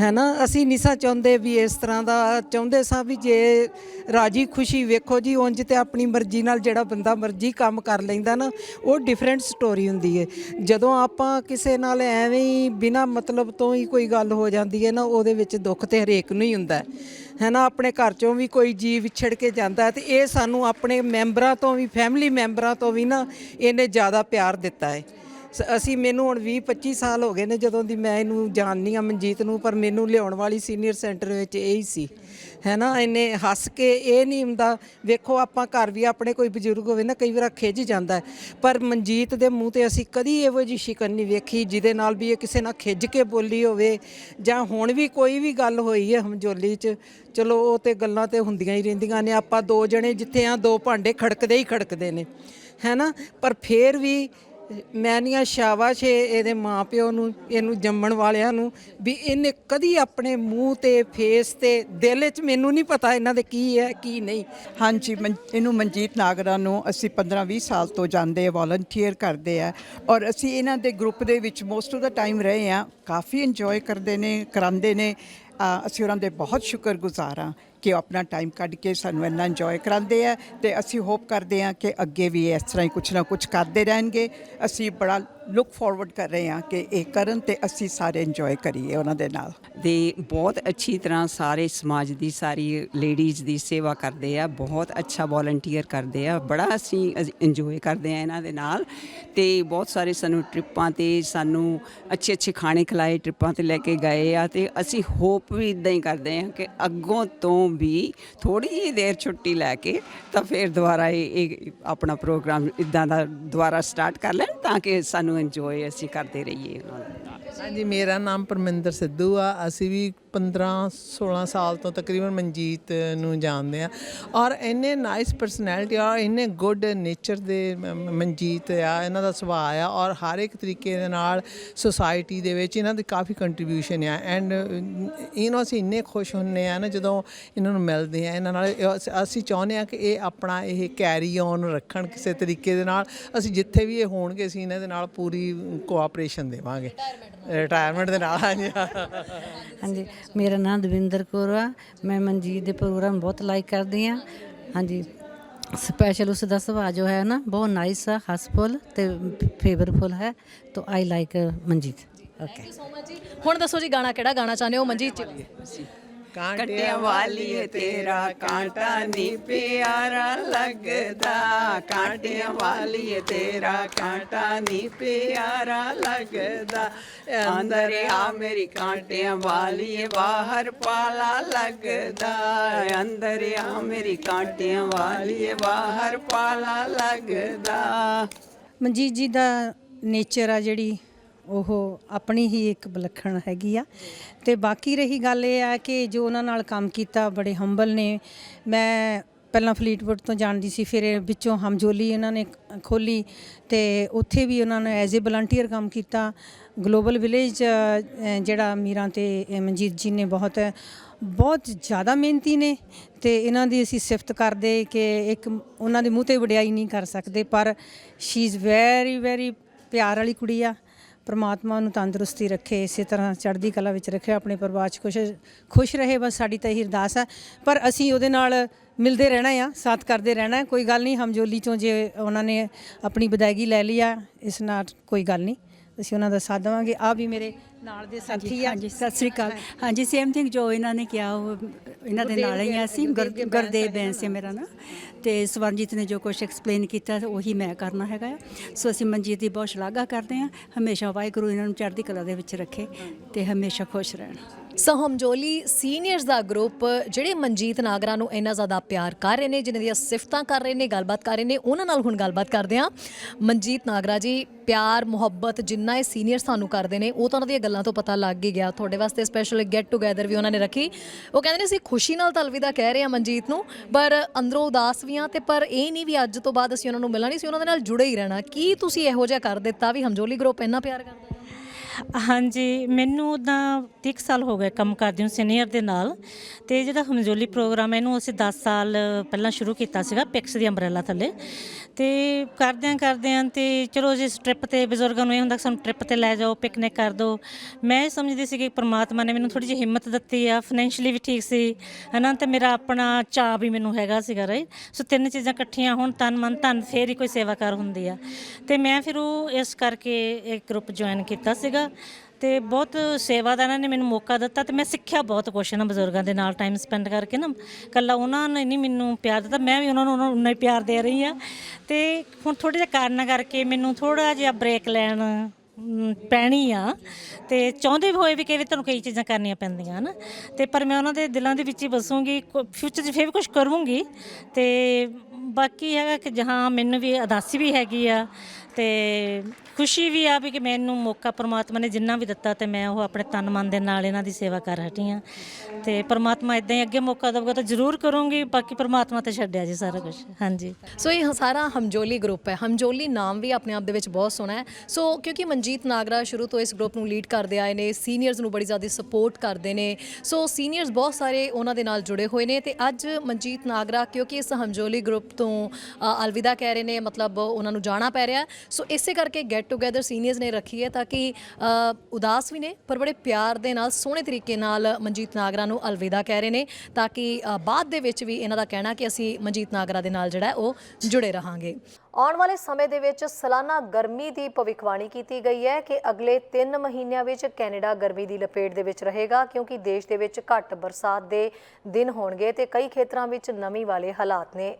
ਹੈਨਾ? ਅਸੀਂ ਨਿਸਾ ਚਾਹੁੰਦੇ ਵੀ ਇਸ ਤਰ੍ਹਾਂ ਦਾ ਚਾਹੁੰਦੇ ਸਾਂ ਵੀ ਜੇ ਰਾਜੀ ਖੁਸ਼ੀ ਵੇਖੋ ਜੀ ਉਂਝ ਤੇ ਆਪਣੀ ਮਰਜ਼ੀ ਨਾਲ ਜਿਹੜਾ ਬੰਦਾ ਮਰਜ਼ੀ ਕੰਮ ਕਰ ਲੈਂਦਾ ਨਾ ਉਹ ਡਿਫਰੈਂਟ ਸਟੋਰੀ ਹੁੰਦੀ ਹੈ। ਜਦੋਂ ਆਪਾਂ ਕਿਸੇ ਨਾਲ ਐਵੇਂ ਹੀ ਬਿਨਾ ਮਤਲਬ ਤੋਂ ਹੀ ਕੋਈ ਗੱਲ ਹੋ ਜਾਂਦੀ ਹੈ ਨਾ, ਉਹਦੇ ਵਿੱਚ ਦੁੱਖ ਤੇ ਹਰੇਕ ਨੂੰ ਹੀ ਹੁੰਦਾ ਹੈ। ਨਾ ਆਪਣੇ ਘਰ ਚੋਂ ਵੀ ਕੋਈ ਜੀਵ ਵਿਛੜ ਕੇ ਜਾਂਦਾ ਹੈ ਤੇ ਇਹ ਸਾਨੂੰ ਆਪਣੇ ਮੈਂਬਰਾਂ ਤੋਂ ਵੀ ਫੈਮਿਲੀ ਮੈਂਬਰਾਂ ਤੋਂ ਵੀ ਨਾ ਇਹਨੇ ਜ਼ਿਆਦਾ ਪਿਆਰ ਦਿੱਤਾ ਹੈ। ਅਸੀਂ ਮੈਨੂੰ ਹੁਣ 20 25 ਸਾਲ ਹੋ ਗਏ ਨੇ ਜਦੋਂ ਦੀ ਮੈਂ ਇਹਨੂੰ ਜਾਣਨੀ ਆ ਮਨਜੀਤ ਨੂੰ, ਪਰ ਮੈਨੂੰ ਲਿਆਉਣ ਵਾਲੀ ਸੀਨੀਅਰ ਸੈਂਟਰ ਵਿੱਚ ਇਹ ਹੀ ਸੀ। ਹੈ ਨਾ ਇਹਨੇ ਹੱਸ ਕੇ ਇਹ ਨਹੀਂ ਹੁੰਦਾ, ਵੇਖੋ ਆਪਾਂ ਘਰ ਵੀ ਆਪਣੇ ਕੋਈ ਬਜ਼ੁਰਗ ਹੋਵੇ ਨਾ, ਕਈ ਵਾਰ ਖਿੱਚ ਜਾਂਦਾ ਪਰ ਮਨਜੀਤ ਦੇ ਮੂੰਹ ਤੇ ਅਸੀਂ ਕਦੀ ਇਹੋ ਜਿਹੀ ਸ਼ਿਕਨ ਨਹੀਂ ਵੇਖੀ, ਜਿਹਦੇ ਨਾਲ ਵੀ ਇਹ ਕਿਸੇ ਨਾਲ ਖਿੱਚ ਕੇ ਬੋਲੀ ਹੋਵੇ, ਜਾਂ ਹੁਣ ਵੀ ਕੋਈ ਵੀ ਗੱਲ ਹੋਈ ਹੈ ਹਮਜੋਲੀ 'ਚ, ਚਲੋ ਉਹ ਤੇ ਗੱਲਾਂ ਤੇ ਹੁੰਦੀਆਂ ਹੀ ਰਹਿੰਦੀਆਂ ਨੇ, ਆਪਾਂ ਦੋ ਜਣੇ ਜਿੱਥੇ ਆ, ਦੋ ਭਾਂਡੇ ਖੜਕਦੇ ਹੀ ਖੜਕਦੇ ਨੇ। ਹੈ ਨਾ, ਪਰ ਫੇਰ ਵੀ ਮੈਂ ਨਹੀਂ ਆ ਸ਼ਾਬਾਸ਼ ਏ ਇਹਦੇ ਮਾਪਿਓ ਨੂੰ ਇਹਨੂੰ ਜੰਮਣ ਵਾਲਿਆਂ ਨੂੰ ਵੀ ਇਹਨੇ ਕਦੀ ਆਪਣੇ ਮੂੰਹ ਤੇ ਫੇਸ ਤੇ ਦਿਲ 'ਚ ਮੈਨੂੰ ਨਹੀਂ ਪਤਾ ਇਹਨਾਂ ਦੇ ਕੀ ਹੈ ਕੀ ਨਹੀਂ।
ਹਾਂਜੀ ਮਨ- ਇਹਨੂੰ ਮਨਜੀਤ ਨਾਗਰਾ ਨੂੰ ਅਸੀਂ 15-20 ਸਾਲ ਤੋਂ ਜਾਣਦੇ ਆ ਵਾਲੰਟੀਅਰ ਕਰਦੇ ਆ ਔਰ ਅਸੀਂ ਇਹਨਾਂ ਦੇ ਗਰੁੱਪ ਦੇ ਵਿੱਚ ਮੋਸਟ ਆਫ ਦਾ ਟਾਈਮ ਰਹੇ ਆ ਕਾਫੀ ਇੰਜੋਏ ਕਰਦੇ ਨੇ ਕਰਾਉਂਦੇ ਨੇ। ਅ, ਅਸੀਂ ਉਹਨਾਂ ਦੇ ਬਹੁਤ ਸ਼ੁਕਰਗੁਜ਼ਾਰ ਆ ਕਿ ਉਹ ਆਪਣਾ ਟਾਈਮ ਕੱਢ ਕੇ ਸਾਨੂੰ ਇੰਨਾ ਇੰਜੋਏ ਕਰਾਉਂਦੇ ਆ ਤੇ ਅਸੀਂ ਹੋਪ ਕਰਦੇ ਆ ਕਿ ਅੱਗੇ ਵੀ ਇਸ ਤਰ੍ਹਾਂ ਹੀ ਕੁਛ ਨਾ ਕੁਛ ਕਰਦੇ ਰਹਿਣਗੇ। ਅਸੀਂ ਬੜਾ ਲੁੱਕ ਫਾਰਵਰਡ ਕਰ ਰਹੇ ਹਾਂ ਕਿ ਇਹ ਕਰਨ ਤੇ ਅਸੀਂ ਸਾਰੇ ਇੰਜੋਏ ਕਰੀਏ ਉਹਨਾਂ ਦੇ ਨਾਲ।
ਦੇ ਬਹੁਤ ਅੱਛੀ ਤਰ੍ਹਾਂ ਸਾਰੇ ਸਮਾਜ ਦੀ, ਸਾਰੀ ਲੇਡੀਜ਼ ਦੀ ਸੇਵਾ ਕਰਦੇ ਆ, ਬਹੁਤ ਅੱਛਾ ਵੋਲੰਟੀਅਰ ਕਰਦੇ ਆ, ਬੜਾ ਅਸੀਂ ਇੰਜੋਏ ਕਰਦੇ ਆ ਇਹਨਾਂ ਦੇ ਨਾਲ ਤੇ ਬਹੁਤ ਸਾਰੇ ਸਾਨੂੰ ਟ੍ਰਿਪਾਂ ਤੇ ਸਾਨੂੰ ਅੱਛੇ ਅੱਛੇ ਖਾਣੇ ਖਿਲਾਏ ਟ੍ਰਿਪਾਂ ਤੇ ਲੈ ਕੇ ਗਏ ਆ ਤੇ ਅਸੀਂ ਹੋਪ ਵੀ ਇਦਾਂ ਹੀ ਕਰਦੇ ਆ ਕਿ ਅੱਗੋਂ ਤੋਂ ਵੀ ਥੋੜੀ ਜਿਹੀ ਦੇਰ ਛੁੱਟੀ ਲੈ ਕੇ ਤਾਂ ਫਿਰ ਦੁਬਾਰਾ ਇਹ ਇਹ ਆਪਣਾ ਪ੍ਰੋਗਰਾਮ ਇਦਾਂ ਦਾ ਦੁਬਾਰਾ ਸਟਾਰਟ ਕਰ ਲੈਣ ਤਾਂ ਕਿ ਸਾਨੂੰ ਇੰਜੋਏ ਅਸੀਂ ਕਰਦੇ ਰਹੀਏ। ਉਹਨਾਂ ਨਾਲ
ਹਾਂਜੀ ਮੇਰਾ ਨਾਮ ਪਰਮਿੰਦਰ ਸਿੱਧੂ ਆ। ਅਸੀਂ ਵੀ 15 16 ਸਾਲ ਤੋਂ ਤਕਰੀਬਨ ਮਨਜੀਤ ਨੂੰ ਜਾਣਦੇ ਆ। ਔਰ ਇੰਨੇ ਨਾਈਸ ਪਰਸਨੈਲਿਟੀ ਆ ਇੰਨੇ ਗੁੱਡ ਨੇਚਰ ਦੇ ਮਨਜੀਤ ਆ ਇਹਨਾਂ ਦਾ ਸੁਭਾਅ ਆ ਔਰ ਹਰ ਇੱਕ ਤਰੀਕੇ ਦੇ ਨਾਲ ਸੋਸਾਇਟੀ ਦੇ ਵਿੱਚ ਇਹਨਾਂ ਦੀ ਕਾਫੀ ਕੰਟਰੀਬਿਊਸ਼ਨ ਆ। ਐਂਡ ਇਹਨੂੰ ਅਸੀਂ ਇੰਨੇ ਖੁਸ਼ ਹੁੰਨੇ ਆ ਨਾ ਜਦੋਂ ਇਹਨਾਂ ਨੂੰ ਮਿਲਦੇ ਆ ਇਹਨਾਂ ਨਾਲ ਅਸ- ਅਸੀਂ ਚਾਹੁੰਦੇ ਆ ਕਿ ਇਹ ਆਪਣਾ ਇਹ ਕੈਰੀ ਔਨ ਰੱਖਣ ਕਿਸੇ ਤਰੀਕੇ ਦੇ ਨਾਲ। ਅਸੀਂ ਜਿੱਥੇ ਵੀ ਇਹ ਹੋਣਗੇ ਅਸੀਂ ਇਹਨਾਂ ਦੇ ਨਾਲ ਪੂਰੀ ਕੋਆਪਰੇਸ਼ਨ ਦੇਵਾਂਗੇ। ਰਿਟਾਇਰਮੈਂਟ ਦੇ ਨਾਲ ਹਾਂਜੀ।
ਹਾਂਜੀ। ਮੇਰਾ ਨਾਮ ਦਵਿੰਦਰ ਕੌਰ ਆ। ਮੈਂ ਮਨਜੀਤ ਦੇ ਪ੍ਰੋਗਰਾਮ ਬਹੁਤ ਲਾਈਕ ਕਰਦੀ ਆ। ਹਾਂਜੀ ਸਪੈਸ਼ਲ ਉਸ ਦਾ ਸੁਭਾਅ ਜੋ ਹੈ ਨਾ ਬਹੁਤ ਨਾਈਸ ਆ ਹਸਫੁਲ ਤੇ ਫੇਵਰਫੁਲ ਹੈ। ਤੋ I like Manjit. Okay
so much ਜੀ। ਹੁਣ ਦੱਸੋ ਜੀ ਗਾਣਾ ਕਿਹੜਾ ਗਾਣਾ ਚਾਹੁੰਦੇ ਹੋ? ਮਨਜੀਤ ਜੀ।
ਕੰਟਿਆਂ ਵਾਲੀ ਏ ਤੇਰਾ ਕਾਂਟਾ ਨੀ ਪਿਆਰਾ ਲੱਗਦਾ। ਕਾਂਟਿਆਂ ਵਾਲੀ ਏ ਤੇਰਾ ਕਾਂਟਾ ਨੀ ਪਿਆਰਾ ਲੱਗਦਾ। ਅੰਦਰ ਆ ਮੇਰੀ ਕਾਂਟਿਆਂ ਵਾਲੀ ਏ ਬਾਹਰ ਪਾਲਾ ਲੱਗਦਾ। ਅੰਦਰ ਆ ਮੇਰੀ ਕਾਂਟਿਆਂ ਵਾਲੀ ਏ ਬਾਹਰ ਪਾਲਾ ਲੱਗਦਾ।
ਮਨਜੀਤ ਜੀ ਦਾ ਨੇਚਰ ਆ ਜਿਹੜੀ। ਉਹ ਆਪਣੀ ਹੀ ਇੱਕ ਵਿਲੱਖਣ ਹੈਗੀ ਆ। ਤੇ ਬਾਕੀ ਰਹੀ ਗੱਲ ਇਹ ਆ ਕਿ ਜੋ ਉਹਨਾਂ ਨਾਲ ਕੰਮ ਕੀਤਾ, ਬੜੇ ਹੰਬਲ ਨੇ। ਮੈਂ ਪਹਿਲਾਂ ਫਲੀਟਵੁੱਡ ਤੋਂ ਜਾਣਦੀ ਸੀ, ਫਿਰ ਵਿੱਚੋਂ ਹਮਜੋਲੀ ਇਹਨਾਂ ਨੇ ਖੋਲੀ ਤੇ ਉੱਥੇ ਵੀ ਉਹਨਾਂ ਨੇ ਐਜ਼ ਅ ਵਲੰਟੀਅਰ ਕੰਮ ਕੀਤਾ। ਗਲੋਬਲ ਵਿਲੇਜ ਜਿਹੜਾ ਮੀਰਾਂ ਤੇ ਮਨਜੀਤ ਜੀ ਨੇ ਬਹੁਤ ਬਹੁਤ ਜ਼ਿਆਦਾ ਮਿਹਨਤੀ ਨੇ ਤੇ ਇਹਨਾਂ ਦੀ ਅਸੀਂ ਸਿਫਤ ਕਰਦੇ ਕਿ ਇੱਕ ਉਹਨਾਂ ਦੇ ਮੂੰਹ ਤੇ ਵਡਿਆਈ ਨਹੀਂ ਕਰ ਸਕਦੇ, ਪਰ ਸ਼ੀ ਇਜ਼ ਵੈਰੀ ਵੈਰੀ ਪਿਆਰ ਵਾਲੀ ਕੁੜੀ ਆ। ਪ੍ਰਮਾਤਮਾ ਨੂੰ ਤੰਦਰੁਸਤੀ ਰੱਖੇ, ਇਸੇ ਤਰ੍ਹਾਂ ਚੜ੍ਹਦੀ ਕਲਾ ਵਿੱਚ ਰੱਖੇ, ਆਪਣੇ ਪਰਿਵਾਰ 'ਚ ਖੁਸ਼ ਖੁਸ਼ ਰਹੇ, ਬਸ ਸਾਡੀ ਤਾਂ ਇਹੀ ਅਰਦਾਸ ਹੈ। ਪਰ ਅਸੀਂ ਉਹਦੇ ਨਾਲ ਮਿਲਦੇ ਰਹਿਣਾ ਆ, ਸਾਥ ਕਰਦੇ ਰਹਿਣਾ, ਕੋਈ ਗੱਲ ਨਹੀਂ, ਹਮਜੋਲੀ ਚੋਂ ਜੇ ਉਹਨਾਂ ਨੇ ਆਪਣੀ ਵਿਦਾਇਗੀ ਲੈ ਲਈ ਆ, ਇਸ ਨਾਲ ਕੋਈ ਗੱਲ ਨਹੀਂ। ਅਸੀਂ ਉਹਨਾਂ ਦਾ ਸਾਥ ਦੇਵਾਂਗੇ। ਆ ਵੀ ਮੇਰੇ ਨਾਲ ਦੇ ਸਾਥੀ ਆ।
ਹਾਂਜੀ ਸਤਿ ਸ੍ਰੀ ਅਕਾਲ। ਹਾਂਜੀ। ਸੇਮ ਥਿੰਗ ਜੋ ਇਹਨਾਂ ਨੇ ਕਿਹਾ ਉਹ ਇਹਨਾਂ ਦੇ ਨਾਲ ਹੀ ਆ ਅਸੀਂ ਗੁਰ- ਗੁਰਦੇਵ ਬੈਂਸ ਸੀ ਮੇਰਾ ਨਾ। ਤੇ ਸਵਰਨਜੀਤ ਨੇ ਜੋ ਕੁਝ ਐਕਸਪਲੇਨ ਕੀਤਾ ਉਹੀ ਮੈਂ ਕਰਨਾ ਹੈਗਾ ਆ। ਸੋ ਅਸੀਂ ਮਨਜੀਤ ਦੀ ਬਹੁਤ ਸ਼ਲਾਘਾ ਕਰਦੇ ਹਾਂ। ਹਮੇਸ਼ਾ ਵਾਹਿਗੁਰੂ ਇਹਨਾਂ ਨੂੰ ਚੜ੍ਹਦੀ ਕਲਾ ਦੇ ਵਿੱਚ ਰੱਖੇ ਤੇ ਹਮੇਸ਼ਾ ਖੁਸ਼ ਰਹਿਣ।
ਸੋ ਹਮਜੋਲੀ ਸੀਨੀਅਰਸ ਦਾ ਗਰੁੱਪ, ਜਿਹੜੇ ਮਨਜੀਤ ਨਾਗਰਾ ਨੂੰ ਇੰਨਾ ਜ਼ਿਆਦਾ ਪਿਆਰ ਕਰ ਰਹੇ ਨੇ, ਜਿਨ੍ਹਾਂ ਦੀਆਂ ਸਿਫਤਾਂ ਕਰ ਰਹੇ ਨੇ, ਗੱਲਬਾਤ ਕਰ ਰਹੇ ਨੇ, ਉਹਨਾਂ ਨਾਲ ਹੁਣ ਗੱਲਬਾਤ ਕਰਦੇ ਹਾਂ। ਮਨਜੀਤ ਨਾਗਰਾ ਜੀ, ਪਿਆਰ, ਮੁਹੱਬਤ ਜਿੰਨਾ ਇਹ ਸੀਨੀਅਰ ਸਾਨੂੰ ਕਰਦੇ ਨੇ, ਉਹ ਤਾਂ ਉਹਨਾਂ ਦੀਆਂ ਗੱਲਾਂ ਤੋਂ ਪਤਾ ਲੱਗ ਹੀ ਗਿਆ। ਤੁਹਾਡੇ ਵਾਸਤੇ ਸਪੈਸ਼ਲ ਗੈਟ ਟੂਗੇਦਰ ਵੀ ਉਹਨਾਂ ਨੇ ਰੱਖੀ। ਉਹ ਕਹਿੰਦੇ ਨੇ, ਅਸੀਂ ਖੁਸ਼ੀ ਨਾਲ ਤਾਂ ਅਲਵਿਦਾ ਕਹਿ ਰਹੇ ਹਾਂ ਮਨਜੀਤ ਨੂੰ, ਪਰ ਅੰਦਰੋਂ ਉਦਾਸ ਵੀ ਹਾਂ ਤੇ ਪਰ ਇਹ ਨਹੀਂ ਵੀ ਅੱਜ ਤੋਂ ਬਾਅਦ ਅਸੀਂ ਉਹਨਾਂ ਨੂੰ ਮਿਲਣਾ ਨਹੀਂ ਸੀ ਉਹਨਾਂ ਦੇ ਨਾਲ ਜੁੜੇ ਹੀ ਰਹਿਣਾ। ਕੀ ਤੁਸੀਂ ਇਹੋ ਜਿਹਾ ਕਰ ਦਿੱਤਾ ਵੀ ਹਮਜੋਲੀ ਗਰੁੱਪ ਇੰਨਾ ਪਿਆਰ ਕਰਦਾ
ਹਾਂਜੀ, ਮੈਨੂੰ ਉਦਾਂ 30 ਸਾਲ ਹੋ ਗਏ ਕੰਮ ਕਰਦੀ ਹਾਂ ਸੀਨੀਅਰ ਦੇ ਨਾਲ ਤੇ ਜਿਹੜਾ ਹਮਜੋਲੀ ਪ੍ਰੋਗਰਾਮ ਹੈ ਇਹਨੂੰ ਅਸੀਂ 10 ਸਾਲ ਪਹਿਲਾਂ ਸ਼ੁਰੂ ਕੀਤਾ ਸੀਗਾ ਪਿਕਸ ਦੀ ਅੰਬ੍ਰੇਲਾ ਥੱਲੇ ਤੇ ਕਰਦਿਆਂ ਕਰਦਿਆਂ ਤੇ ਚਲੋ ਜਿਸ ਟ੍ਰਿਪ ਤੇ ਬਜ਼ੁਰਗਾਂ ਨੂੰ ਇਹ ਹੁੰਦਾ ਕਿ ਸਾਨੂੰ ਟ੍ਰਿਪ ਤੇ ਲੈ ਜਾਓ ਪਿਕਨਿਕ ਕਰ ਦਿਓ ਮੈਂ ਇਹ ਸਮਝਦੀ ਸੀ ਕਿ ਪ੍ਰਮਾਤਮਾ ਨੇ ਮੈਨੂੰ ਥੋੜੀ ਜਿਹੀ ਹਿੰਮਤ ਦਿੱਤੀ ਆ ਫਾਈਨੈਂਸ਼ੀਅਲੀ ਵੀ ਠੀਕ ਸੀ, ਹਨਾ, ਤੇ ਮੇਰਾ ਆਪਣਾ ਚਾਅ ਵੀ ਮੈਨੂੰ ਹੈਗਾ ਸੀਗਾ ਰਾਈਟ ਸੋ ਤਿੰਨ ਚੀਜ਼ਾਂ ਇਕੱਠੀਆਂ ਹੋਣ, ਤਨ ਮਨ ਧਨ, ਫੇਰ ਹੀ ਕੋਈ ਸੇਵਾ ਕਰ ਹੁੰਦੀ ਆ। ਤੇ ਮੈਂ ਫਿਰ ਉਹ ਇਸ ਕਰਕੇ ਇੱਕ ਗਰੁੱਪ ਜੁਆਇਨ ਕੀਤਾ ਸੀਗਾ। ਤੇ ਬਹੁਤ ਸੇਵਾ ਦਾ ਇਹਨਾਂ ਨੇ ਮੈਨੂੰ ਮੌਕਾ ਦਿੱਤਾ ਤੇ ਮੈਂ ਸਿੱਖਿਆ ਬਹੁਤ ਕੁਛ ਨਾ ਬਜ਼ੁਰਗਾਂ ਦੇ ਨਾਲ ਟਾਈਮ ਸਪੈਂਡ ਕਰਕੇ ਨਾ। ਕੱਲਾ ਉਹਨਾਂ ਨੇ ਨਹੀਂ ਮੈਨੂੰ ਪਿਆਰ ਦਿੱਤਾ ਮੈਂ ਵੀ ਉਹਨਾਂ ਨੂੰ ਉਹਨਾਂ ਨੂੰ ਉਨਾ ਹੀ ਪਿਆਰ ਦੇ ਰਹੀ ਆ ਤੇ ਹੁਣ ਥੋੜੇ ਜਿਹਾ ਕਾਰਨਾਂ ਕਰਕੇ ਮੈਨੂੰ ਥੋੜਾ ਜਿਹਾ ਬ੍ਰੇਕ ਲੈਣ ਮ, ਪੈਣੀ ਆ। ਤੇ ਚਾਹੁੰਦੇ ਵੀ ਹੋਏ ਵੀ ਕਿ ਵੀ ਤੁਹਾਨੂੰ ਕਈ ਚੀਜ਼ਾਂ ਕਰਨੀਆਂ ਪੈਂਦੀਆਂ ਹਨ। ਤੇ ਪਰ ਮੈਂ ਉਹਨਾਂ ਦੇ ਦਿਲਾਂ ਦੇ ਵਿੱਚ ਹੀ ਬਸੂੰਗੀ ਫਿਊਚਰ 'ਚ ਫਿਰ ਵੀ ਕੁਝ ਕਰੂੰਗੀ। ਤੇ ਬਾਕੀ ਹੈਗਾ ਕਿ ਜਹਾਂ ਮੈਨੂੰ ਵੀ ਅਦਾਸੀ ਵੀ ਹੈਗੀ ਆ ਤੇ ਖੁਸ਼ੀ ਵੀ ਆ ਵੀ ਕਿ ਮੈਨੂੰ ਮੌਕਾ ਪ੍ਰਮਾਤਮਾ ਨੇ ਜਿੰਨਾ ਵੀ ਦਿੱਤਾ ਤੇ ਮੈਂ ਉਹ ਆਪਣੇ ਤਨ ਮਨ ਦੇ ਨਾਲ ਇਹਨਾਂ ਦੀ ਸੇਵਾ ਕਰ ਹਟੀ ਆ ਤੇ ਪ੍ਰਮਾਤਮਾ ਇਦਾਂ ਹੀ ਅੱਗੇ ਮੌਕਾ ਦੇਊਗਾ ਤਾਂ ਜ਼ਰੂਰ ਕਰੂੰਗੀ, ਬਾਕੀ ਪ੍ਰਮਾਤਮਾ ਤੇ ਛੱਡਿਆ ਜੀ ਸਾਰਾ ਕੁਝ ਹਾਂਜੀ।
ਸੋ ਇਹ ਸਾਰਾ ਹਮਜੋਲੀ ਗਰੁੱਪ ਹੈ। ਹਮਜੋਲੀ ਨਾਮ ਵੀ ਆਪਣੇ ਆਪ ਦੇ ਵਿੱਚ ਬਹੁਤ ਸੋਹਣਾ ਹੈ। ਸੋ ਕਿਉਂਕਿ ਮਨਜੀਤ ਨਾਗਰਾ ਸ਼ੁਰੂ ਤੋਂ ਇਸ ਗਰੁੱਪ ਨੂੰ ਲੀਡ ਕਰਦੇ ਆਏ ਨੇ ਸੀਨੀਅਰਸ ਨੂੰ ਬੜੀ ਜ਼ਿਆਦਾ ਸਪੋਰਟ ਕਰਦੇ ਨੇ। ਸੋ ਸੀਨੀਅਰਸ ਬਹੁਤ ਸਾਰੇ ਉਹਨਾਂ ਦੇ ਨਾਲ ਜੁੜੇ ਹੋਏ ਨੇ ਤੇ ਅੱਜ ਮਨਜੀਤ ਨਾਗਰਾ, ਕਿਉਂਕਿ ਇਸ ਹਮਜੋਲੀ ਗਰੁੱਪ ਤੋਂ ਅ, ਅਲਵਿਦਾ ਕਹਿ ਰਹੇ ਨੇ ਮਤਲਬ ਉਹਨਾਂ ਨੂੰ ਜਾਣਾ ਪੈ ਰਿਹਾ ਹੈ। ਸੋ ਇਸੇ ਕਰਕੇ ਗੈਟ ਟੂਗੇਦਰ ਸੀਨੀਅਰਸ ਨੇ ਰੱਖੀ ਹੈ ਤਾਂ ਕਿ ਅ, ਉਦਾਸ ਵੀ ਨੇ ਪਰ ਬੜੇ ਪਿਆਰ ਦੇ ਨਾਲ ਸੋਹਣੇ ਤਰੀਕੇ ਨਾਲ ਮਨਜੀਤ ਨਾਗਰਾ ਨੂੰ ਅਲਵਿਦਾ ਕਹਿ ਰਹੇ ਨੇ ਤਾਂ ਕਿ ਅ, ਬਾਅਦ ਦੇ ਵਿੱਚ ਵੀ ਇਹਨਾਂ ਦਾ ਕਹਿਣਾ ਕਿ ਅਸੀਂ ਮਨਜੀਤ ਨਾਗਰਾ ਦੇ ਨਾਲ ਜਿਹੜਾ ਹੈ ਉਹ ਜੁੜੇ ਰਹਾਂਗੇ
ਆਉਣ ਵਾਲੇ ਸਮੇਂ ਦੇ ਵਿੱਚ ਸਾਲਾਨਾ ਗਰਮੀ ਦੀ ਭਵਿੱਖਬਾਣੀ ਕੀਤੀ ਗਈ ਹੈ ਕਿ ਅਗਲੇ 3 ਮਹੀਨਿਆਂ ਵਿੱਚ ਕੈਨੇਡਾ ਗਰਮੀ ਦੀ ਲਪੇਟ ਦੇ ਵਿੱਚ ਰਹੇਗਾ ਕਿਉਂਕਿ ਦੇਸ਼ ਦੇ ਵਿੱਚ ਘੱਟ ਬਰਸਾਤ ਦੇ ਦਿਨ ਹੋਣਗੇ ਤੇ ਕਈ ਖੇਤਰਾਂ ਵਿੱਚ ਨਮੀ ਵਾਲੇ ਹਾਲਾਤ ਨੇ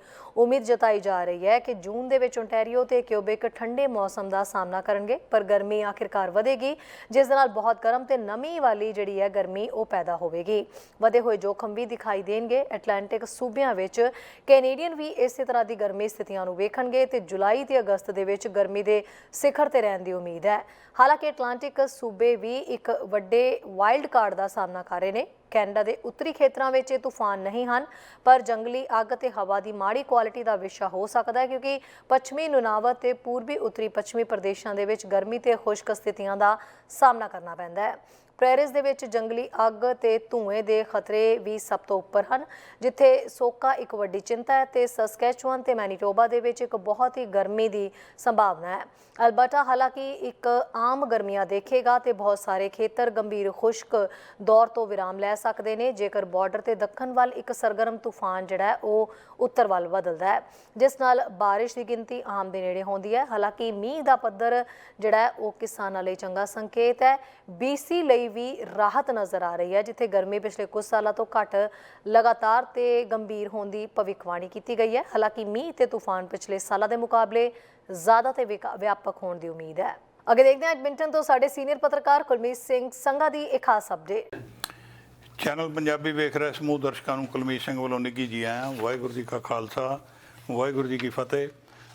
ਉਮੀਦ ਜਤਾਈ ਜਾ ਰਹੀ ਹੈ ਕਿ ਜੂਨ ਦੇ ਵਿੱਚ ਓਨਟਾਰੀਓ ਤੇ ਕਿਊਬਿਕ ਠੰਡੇ ਮੌਸਮ ਦਾ ਸਾਹਮਣਾ ਕਰਨਗੇ, ਪਰ ਗਰਮੀ ਆਖਿਰਕਾਰ ਵਧੇਗੀ, ਜਿਸ ਦੇ ਨਾਲ ਬਹੁਤ ਗਰਮ ਤੇ ਨਮੀ ਵਾਲੀ ਜਿਹੜੀ ਹੈ ਗਰਮੀ ਉਹ ਪੈਦਾ ਹੋਵੇਗੀ। ਵਧੇ ਹੋਏ ਜੋਖਮ ਵੀ ਦਿਖਾਈ ਦੇਣਗੇ। ਐਟਲਾਂਟਿਕ ਸੂਬਿਆਂ ਵਿੱਚ ਕੈਨੇਡੀਅਨ ਵੀ ਇਸੇ ਤਰ੍ਹਾਂ ਦੀ ਗਰਮੀ ਸਥਿਤੀਆਂ ਨੂੰ ਵੇਖਣਗੇ ਤੇ ਜੁਲਾਈ ਤੇ ਅਗਸਤ ਦੇ ਵਿੱਚ ਗਰਮੀ ਦੇ ਸਿਖਰ ਤੇ ਰਹਿਣ ਦੀ ਉਮੀਦ ਹੈ। ਹਾਲਾਂਕਿ ਐਟਲਾਂਟਿਕ ਸੂਬੇ ਵੀ ਇੱਕ ਵੱਡੇ ਵਾਈਲਡ ਕਾਰਡ ਦਾ ਸਾਹਮਣਾ ਕਰ ਰਹੇ ਨੇ। ਕੈਨੇਡਾ ਦੇ ਉੱਤਰੀ ਖੇਤਰਾਂ ਵਿੱਚ ਇਹ ਤੂਫਾਨ ਨਹੀਂ ਹਨ, ਪਰ ਜੰਗਲੀ ਅੱਗ ਤੇ ਹਵਾ ਦੀ ਮਾੜੀ ਕੁਆਲਿਟੀ ਦਾ ਵਿਸ਼ਾ ਹੋ ਸਕਦਾ ਹੈ, ਕਿਉਂਕਿ ਪੱਛਮੀ ਨੁਨਾਵਤ ਤੇ ਪੂਰਬੀ ਉੱਤਰੀ ਪੱਛਮੀ ਪ੍ਰਦੇਸ਼ਾਂ ਦੇ ਵਿੱਚ ਗਰਮੀ ਤੇ ਖੁਸ਼ਕ ਸਥਿਤੀਆਂ ਦਾ ਸਾਹਮਣਾ ਕਰਨਾ ਪੈਂਦਾ ਹੈ। ਪ੍ਰੈਰਿਸ ਦੇ ਵਿੱਚ ਜੰਗਲੀ ਅੱਗ ਤੇ ਧੂਏ ਦੇ ਖਤਰੇ ਵੀ ਸਭ ਤੋਂ ਉੱਪਰ ਹਨ, ਜਿੱਥੇ ਸੋਕਾ ਇੱਕ ਵੱਡੀ ਚਿੰਤਾ ਹੈ ਤੇ ਸਸਕੈਚੁਅਨ ਤੇ ਮੈਨੀਟੋਬਾ ਦੇ ਵਿੱਚ ਇੱਕ ਬਹੁਤ ਹੀ ਗਰਮੀ ਦੀ ਸੰਭਾਵਨਾ ਹੈ। ਅਲਬਰਟਾ, ਹਾਲਾਂਕਿ ਇੱਕ ਆਮ ਗਰਮੀਆਂ ਦੇਖੇਗਾ ਤੇ ਬਹੁਤ ਸਾਰੇ ਖੇਤਰ ਗੰਭੀਰ ਖੁਸ਼ਕ ਦੌਰ ਤੋਂ ਵਿਰਾਮ ਲੈ ਸਕਦੇ ਨੇ। ਜੇਕਰ ਬਾਰਡਰ ਤੇ ਦੱਖਣ ਵੱਲ ਇੱਕ ਸਰਗਰਮ ਤੂਫਾਨ ਜਿਹੜਾ ਹੈ, ਉਹ ਉੱਤਰ ਵੱਲ ਬਦਲਦਾ ਹੈ। ਜਿਸ ਨਾਲ ਬਾਰਿਸ਼ ਦੀ ਗਿਣਤੀ ਆਮ ਦੇ ਨੇੜੇ ਹੁੰਦੀ ਹੈ। ਹਾਲਾਂਕਿ ਮੀਂਹ ਦਾ ਪੱਧਰ ਜਿਹੜਾ ਉਹ ਕਿਸਾਨਾਂ ਲਈ ਚੰਗਾ ਸੰਕੇਤ ਹੈ। BC ਲਈ ਵੀ ਰਾਹਤ ਨਜ਼ਰ ਆ ਰਹੀ ਹੈ, ਜਿੱਥੇ ਗਰਮੀ ਪਿਛਲੇ ਕੁਝ ਸਾਲਾਂ ਤੋਂ ਘੱਟ ਲਗਾਤਾਰ ਤੇ ਗੰਭੀਰ ਹੋਣ ਦੀ ਭਵਿੱਖਬਾਣੀ ਕੀਤੀ ਗਈ ਹੈ। ਹਾਲਾਂਕਿ ਮੀਂਹ ਤੇ ਤੂਫਾਨ ਪਿਛਲੇ ਸਾਲਾਂ ਦੇ ਮੁਕਾਬਲੇ ਜ਼ਿਆਦਾ ਤੇ ਵਿਕਾ- ਵਿਆਪਕ ਹੋਣ ਦੀ ਉਮੀਦ ਹੈ। ਅੱਗੇ ਦੇਖਦੇ ਹਾਂ, ਐਡਮਿੰਟਨ ਤੋਂ ਸਾਡੇ ਸੀਨੀਅਰ ਪੱਤਰਕਾਰ ਕੁਲਮੀਤ ਸਿੰਘ ਸੰਘਾ ਦੀ ਇੱਕ ਖਾਸ ਅਪਡੇਟ
ਚੈਨਲ ਪੰਜਾਬੀ ਵੇਖ ਰਹੇ ਸਮੂਹ ਦਰਸ਼ਕਾਂ ਨੂੰ, ਕੁਲਮੀਤ ਸਿੰਘ ਵੱਲੋਂ ਨਿੱਘੀ ਜੀ ਆਇਆਂ ਵਾਹਿਗੁਰੂ ਜੀ ਕਾ ਖਾਲਸਾ, ਵਾਹਿਗੁਰੂ ਜੀ ਕੀ ਫਤਿਹ।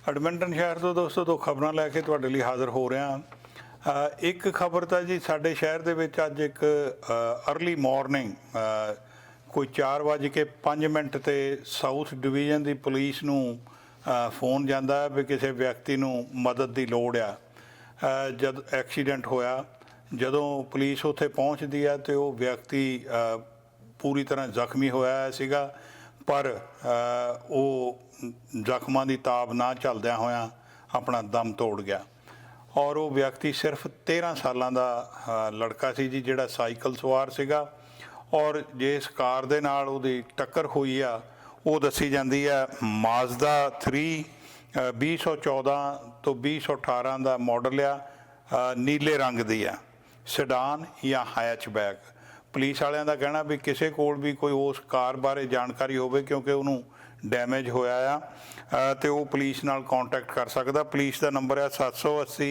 ਐਡਮਿੰਟਨ ਸ਼ਹਿਰ ਤੋਂ ਦੋਸਤੋ ਤੋਂ ਖਬਰਾਂ ਲੈ ਕੇ ਤੁਹਾਡੇ ਲਈ ਹਾਜ਼ਰ ਹੋ ਰਿਹਾ ਇੱਕ ਖਬਰ ਤਾਂ ਜੀ ਸਾਡੇ ਸ਼ਹਿਰ ਦੇ ਵਿੱਚ ਅੱਜ ਇੱਕ अर्ਲੀ ਮਾਰਨਿੰਗ ਕੋਈ 4:05 ਮਿੰਟ ਤੇ ਸਾਊਥ ਡਿਵੀਜ਼ਨ ਦੀ ਪੁਲਿਸ ਨੂੰ ਫੋਨ ਜਾਂਦਾ ਹੈ ਵੀ ਕਿਸੇ ਵਿਅਕਤੀ ਨੂੰ ਮਦਦ ਦੀ ਲੋੜ ਆ। ਜਦ ਐਕਸੀਡੈਂਟ ਹੋਇਆ ਜਦੋਂ ਪੁਲਿਸ ਉੱਥੇ ਪਹੁੰਚਦੀ ਆ ਤੇ ਉਹ ਵਿਅਕਤੀ ਪੂਰੀ ਤਰ੍ਹਾਂ ਜ਼ਖਮੀ ਹੋਇਆ ਸੀਗਾ ਪਰ ਉਹ ਜ਼ਖਮਾਂ ਦੀ ਤਾਬ ਨਾ ਚੱਲਦਿਆਂ ਹੋਇਆਂ ਆਪਣਾ ਦਮ ਤੋੜ ਗਿਆ। ਔਰ ਉਹ ਵਿਅਕਤੀ ਸਿਰਫ 13 ਸਾਲਾਂ ਦਾ ਲੜਕਾ ਸੀ ਜੀ ਜਿਹੜਾ ਸਾਈਕਲ ਸਵਾਰ ਸੀਗਾ। ਔਰ ਜਿਸ ਕਾਰ ਦੇ ਨਾਲ ਉਹਦੀ ਟੱਕਰ ਹੋਈ ਆ ਉਹ ਦੱਸੀ ਜਾਂਦੀ ਆ ਮਾਜ਼ਦਾ 3 ਅ, 2014 ਤੋਂ 2018 ਦਾ ਮਾਡਲ ਆ ਨੀਲੇ ਰੰਗ ਦੀ ਆ। ਸਡਾਨ ਜਾਂ ਹੈਚਬੈਕ। ਪੁਲਿਸ ਵਾਲਿਆਂ ਦਾ ਕਹਿਣਾ ਵੀ ਕਿਸੇ ਕੋਲ ਵੀ ਕੋਈ ਉਸ ਕਾਰ ਬਾਰੇ ਜਾਣਕਾਰੀ ਹੋਵੇ ਕਿਉਂਕਿ ਉਹਨੂੰ ਡੈਮੇਜ ਹੋਇਆ ਆ ਅ, ਤੇ ਉਹ ਪੁਲਿਸ ਨਾਲ ਕੰਟੈਕਟ ਕਰ ਸਕਦਾ। ਪੁਲਿਸ ਦਾ ਨੰਬਰ ਹੈ 780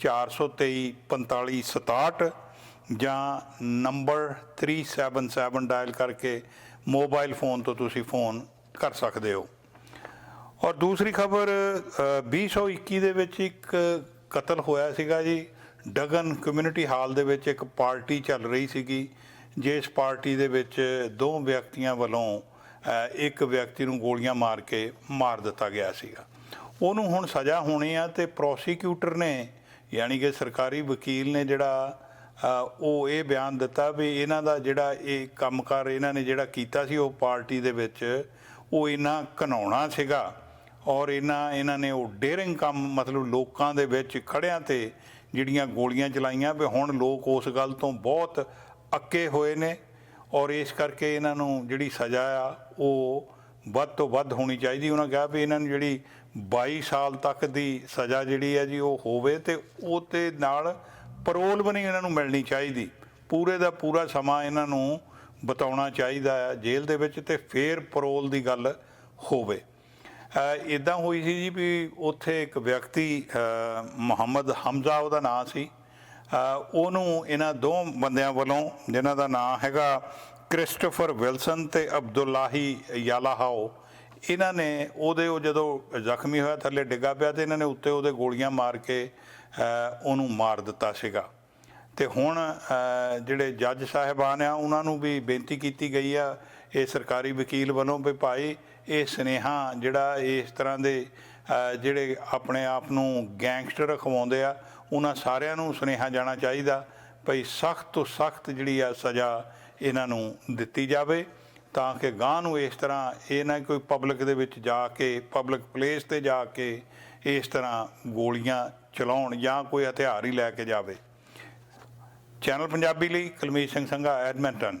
423 4567 ਜਾਂ ਨੰਬਰ 377 ਡਾਇਲ ਕਰਕੇ ਮੋਬਾਈਲ ਫੋਨ ਤੋਂ ਤੁਸੀਂ ਫੋਨ ਕਰ ਸਕਦੇ ਹੋ। ਔਰ ਦੂਸਰੀ ਖਬਰ 2021 ਦੇ ਵਿੱਚ ਇੱਕ ਕਤਲ ਹੋਇਆ ਸੀਗਾ ਜੀ। ਡਗਨ ਕਮਿਊਨਿਟੀ ਹਾਲ ਦੇ ਵਿੱਚ ਇੱਕ ਪਾਰਟੀ ਚੱਲ ਰਹੀ ਸੀਗੀ, ਜਿਸ ਪਾਰਟੀ ਦੇ ਵਿੱਚ ਦੋ ਵਿਅਕਤੀਆਂ ਵੱਲੋਂ ਇੱਕ ਵਿਅਕਤੀ ਨੂੰ ਗੋਲੀਆਂ ਮਾਰ ਕੇ ਮਾਰ ਦਿੱਤਾ ਗਿਆ ਸੀਗਾ। ਉਹਨੂੰ ਹੁਣ ਸਜ਼ਾ ਹੋਣੀ ਆ ਤੇ ਪ੍ਰੋਸੀਕਿਊਟਰ ਨੇ, ਯਾਨੀ ਕਿ ਸਰਕਾਰੀ ਵਕੀਲ ਨੇ ਜਿਹੜਾ ਉਹ ਇਹ ਬਿਆਨ ਦਿੱਤਾ ਵੀ ਇਹਨਾਂ ਦਾ ਜਿਹੜਾ ਇਹ ਕੰਮਕਾਰ ਇਹਨਾਂ ਨੇ ਜਿਹੜਾ ਕੀਤਾ ਸੀ ਉਹ ਪਾਰਟੀ ਦੇ ਵਿੱਚ, ਉਹ ਇਹਨਾਂ ਘਨਾਉਣਾ ਸੀਗਾ ਔਰ ਇਹਨਾਂ ਇਹਨਾਂ ਨੇ ਉਹ ਡੇਰਿੰਗ ਕੰਮ ਮਤਲਬ ਲੋਕਾਂ ਦੇ ਵਿੱਚ ਖੜਿਆਂ ਤੇ ਜਿਹੜੀਆਂ ਗੋਲੀਆਂ ਚਲਾਈਆਂ ਵੀ ਹੁਣ ਲੋਕ ਉਸ ਗੱਲ ਤੋਂ ਬਹੁਤ ਅੱਕੇ ਹੋਏ ਨੇ ਔਰ ਇਸ ਕਰਕੇ ਇਹਨਾਂ ਨੂੰ ਜਿਹੜੀ ਸਜ਼ਾ ਆ, ਉਹ ਵੱਧ ਤੋਂ ਵੱਧ ਹੋਣੀ ਚਾਹੀਦੀ। ਉਹਨਾਂ ਕਿਹਾ ਵੀ ਇਹਨਾਂ ਨੂੰ ਜਿਹੜੀ 22 ਸਾਲ ਤੱਕ ਦੀ ਸਜ਼ਾ ਜਿਹੜੀ ਹੈ ਜੀ, ਉਹ ਹੋਵੇ ਤੇ ਉਹ ਤੇ ਨਾਲ ਪਰੋਲ ਵੀ ਨਹੀਂ ਇਹਨਾਂ ਨੂੰ ਮਿਲਣੀ ਚਾਹੀਦੀ। ਪੂਰੇ ਦਾ ਪੂਰਾ ਸਮਾਂ ਇਹਨਾਂ ਨੂੰ ਬਤਾਉਣਾ ਚਾਹੀਦਾ ਹੈ ਜੇਲ੍ਹ ਦੇ ਵਿੱਚ ਤੇ ਫੇਰ ਪਰੋਲ ਦੀ ਗੱਲ ਹੋਵੇ। ਇਦਾਂ ਹੋਈ ਸੀ ਜੀ ਵੀ ਉੱਥੇ ਇੱਕ ਵਿਅਕਤੀ ਮੁਹੰਮਦ ਹਮਜ਼ਾ ਉਹਦਾ ਨਾਂ ਸੀ। ਉਹਨੂੰ ਇਹਨਾਂ ਦੋ ਬੰਦਿਆਂ ਵੱਲੋਂ, ਜਿਨ੍ਹਾਂ ਦਾ ਨਾਂ ਹੈਗਾ ਕ੍ਰਿਸਟੋਫਰ ਵਿਲਸਨ ਤੇ ਅਬਦੁੱਲਾਹੀ ਯਾਲਾਹਾਓ, ਇਹਨਾਂ ਨੇ ਉਹਦੇ ਉਹ ਜਦੋਂ ਜ਼ਖਮੀ ਹੋਇਆ, ਥੱਲੇ ਡਿੱਗਾ ਪਿਆ ਤੇ ਇਹਨਾਂ ਨੇ ਉੱਤੇ ਉਹਦੇ ਗੋਲੀਆਂ ਮਾਰ ਕੇ ਉਹਨੂੰ ਮਾਰ ਦਿੱਤਾ ਸੀਗਾ। ਤੇ ਹੁਣ ਜਿਹੜੇ ਜੱਜ ਸਾਹਿਬਾਨ ਆ, ਉਹਨਾਂ ਨੂੰ ਵੀ ਬੇਨਤੀ ਕੀਤੀ ਗਈ ਆ, ਇਹ ਸਰਕਾਰੀ ਵਕੀਲ ਵੱਲੋਂ ਵੀ ਭਾਈ ਇਹ ਸਨੇਹਾ ਜਿਹੜਾ ਇਸ ਤਰ੍ਹਾਂ ਦੇ ਜਿਹੜੇ ਆਪਣੇ ਆਪ ਨੂੰ ਗੈਂਗਸਟਰ ਖਵਾਉਂਦੇ ਆ, ਉਹਨਾਂ ਸਾਰਿਆਂ ਨੂੰ ਸੁਨੇਹਾ ਜਾਣਾ ਚਾਹੀਦਾ ਭਈ ਸਖਤ ਤੋਂ ਸਖਤ ਜਿਹੜੀ ਆ ਸਜ਼ਾ ਇਹਨਾਂ ਨੂੰ ਦਿੱਤੀ ਜਾਵੇ ਤਾਂ ਕਿ ਗਾਂ ਨੂੰ ਇਸ ਤਰ੍ਹਾਂ ਇਹ ਨਾ ਕੋਈ ਪਬਲਿਕ ਦੇ ਵਿੱਚ ਜਾ ਕੇ, ਪਬਲਿਕ ਪਲੇਸ ਤੇ ਜਾ ਕੇ ਇਸ ਤਰ੍ਹਾਂ ਗੋਲੀਆਂ ਚਲਾਉਣ ਜਾਂ ਕੋਈ ਹਥਿਆਰ ਹੀ ਲੈ ਕੇ ਜਾਵੇ। ਚੈਨਲ ਪੰਜਾਬੀ ਲਈ ਕੁਲਮੀਤ ਸਿੰਘ ਸੰਘਾ, ਐਡਮਿੰਟਨ।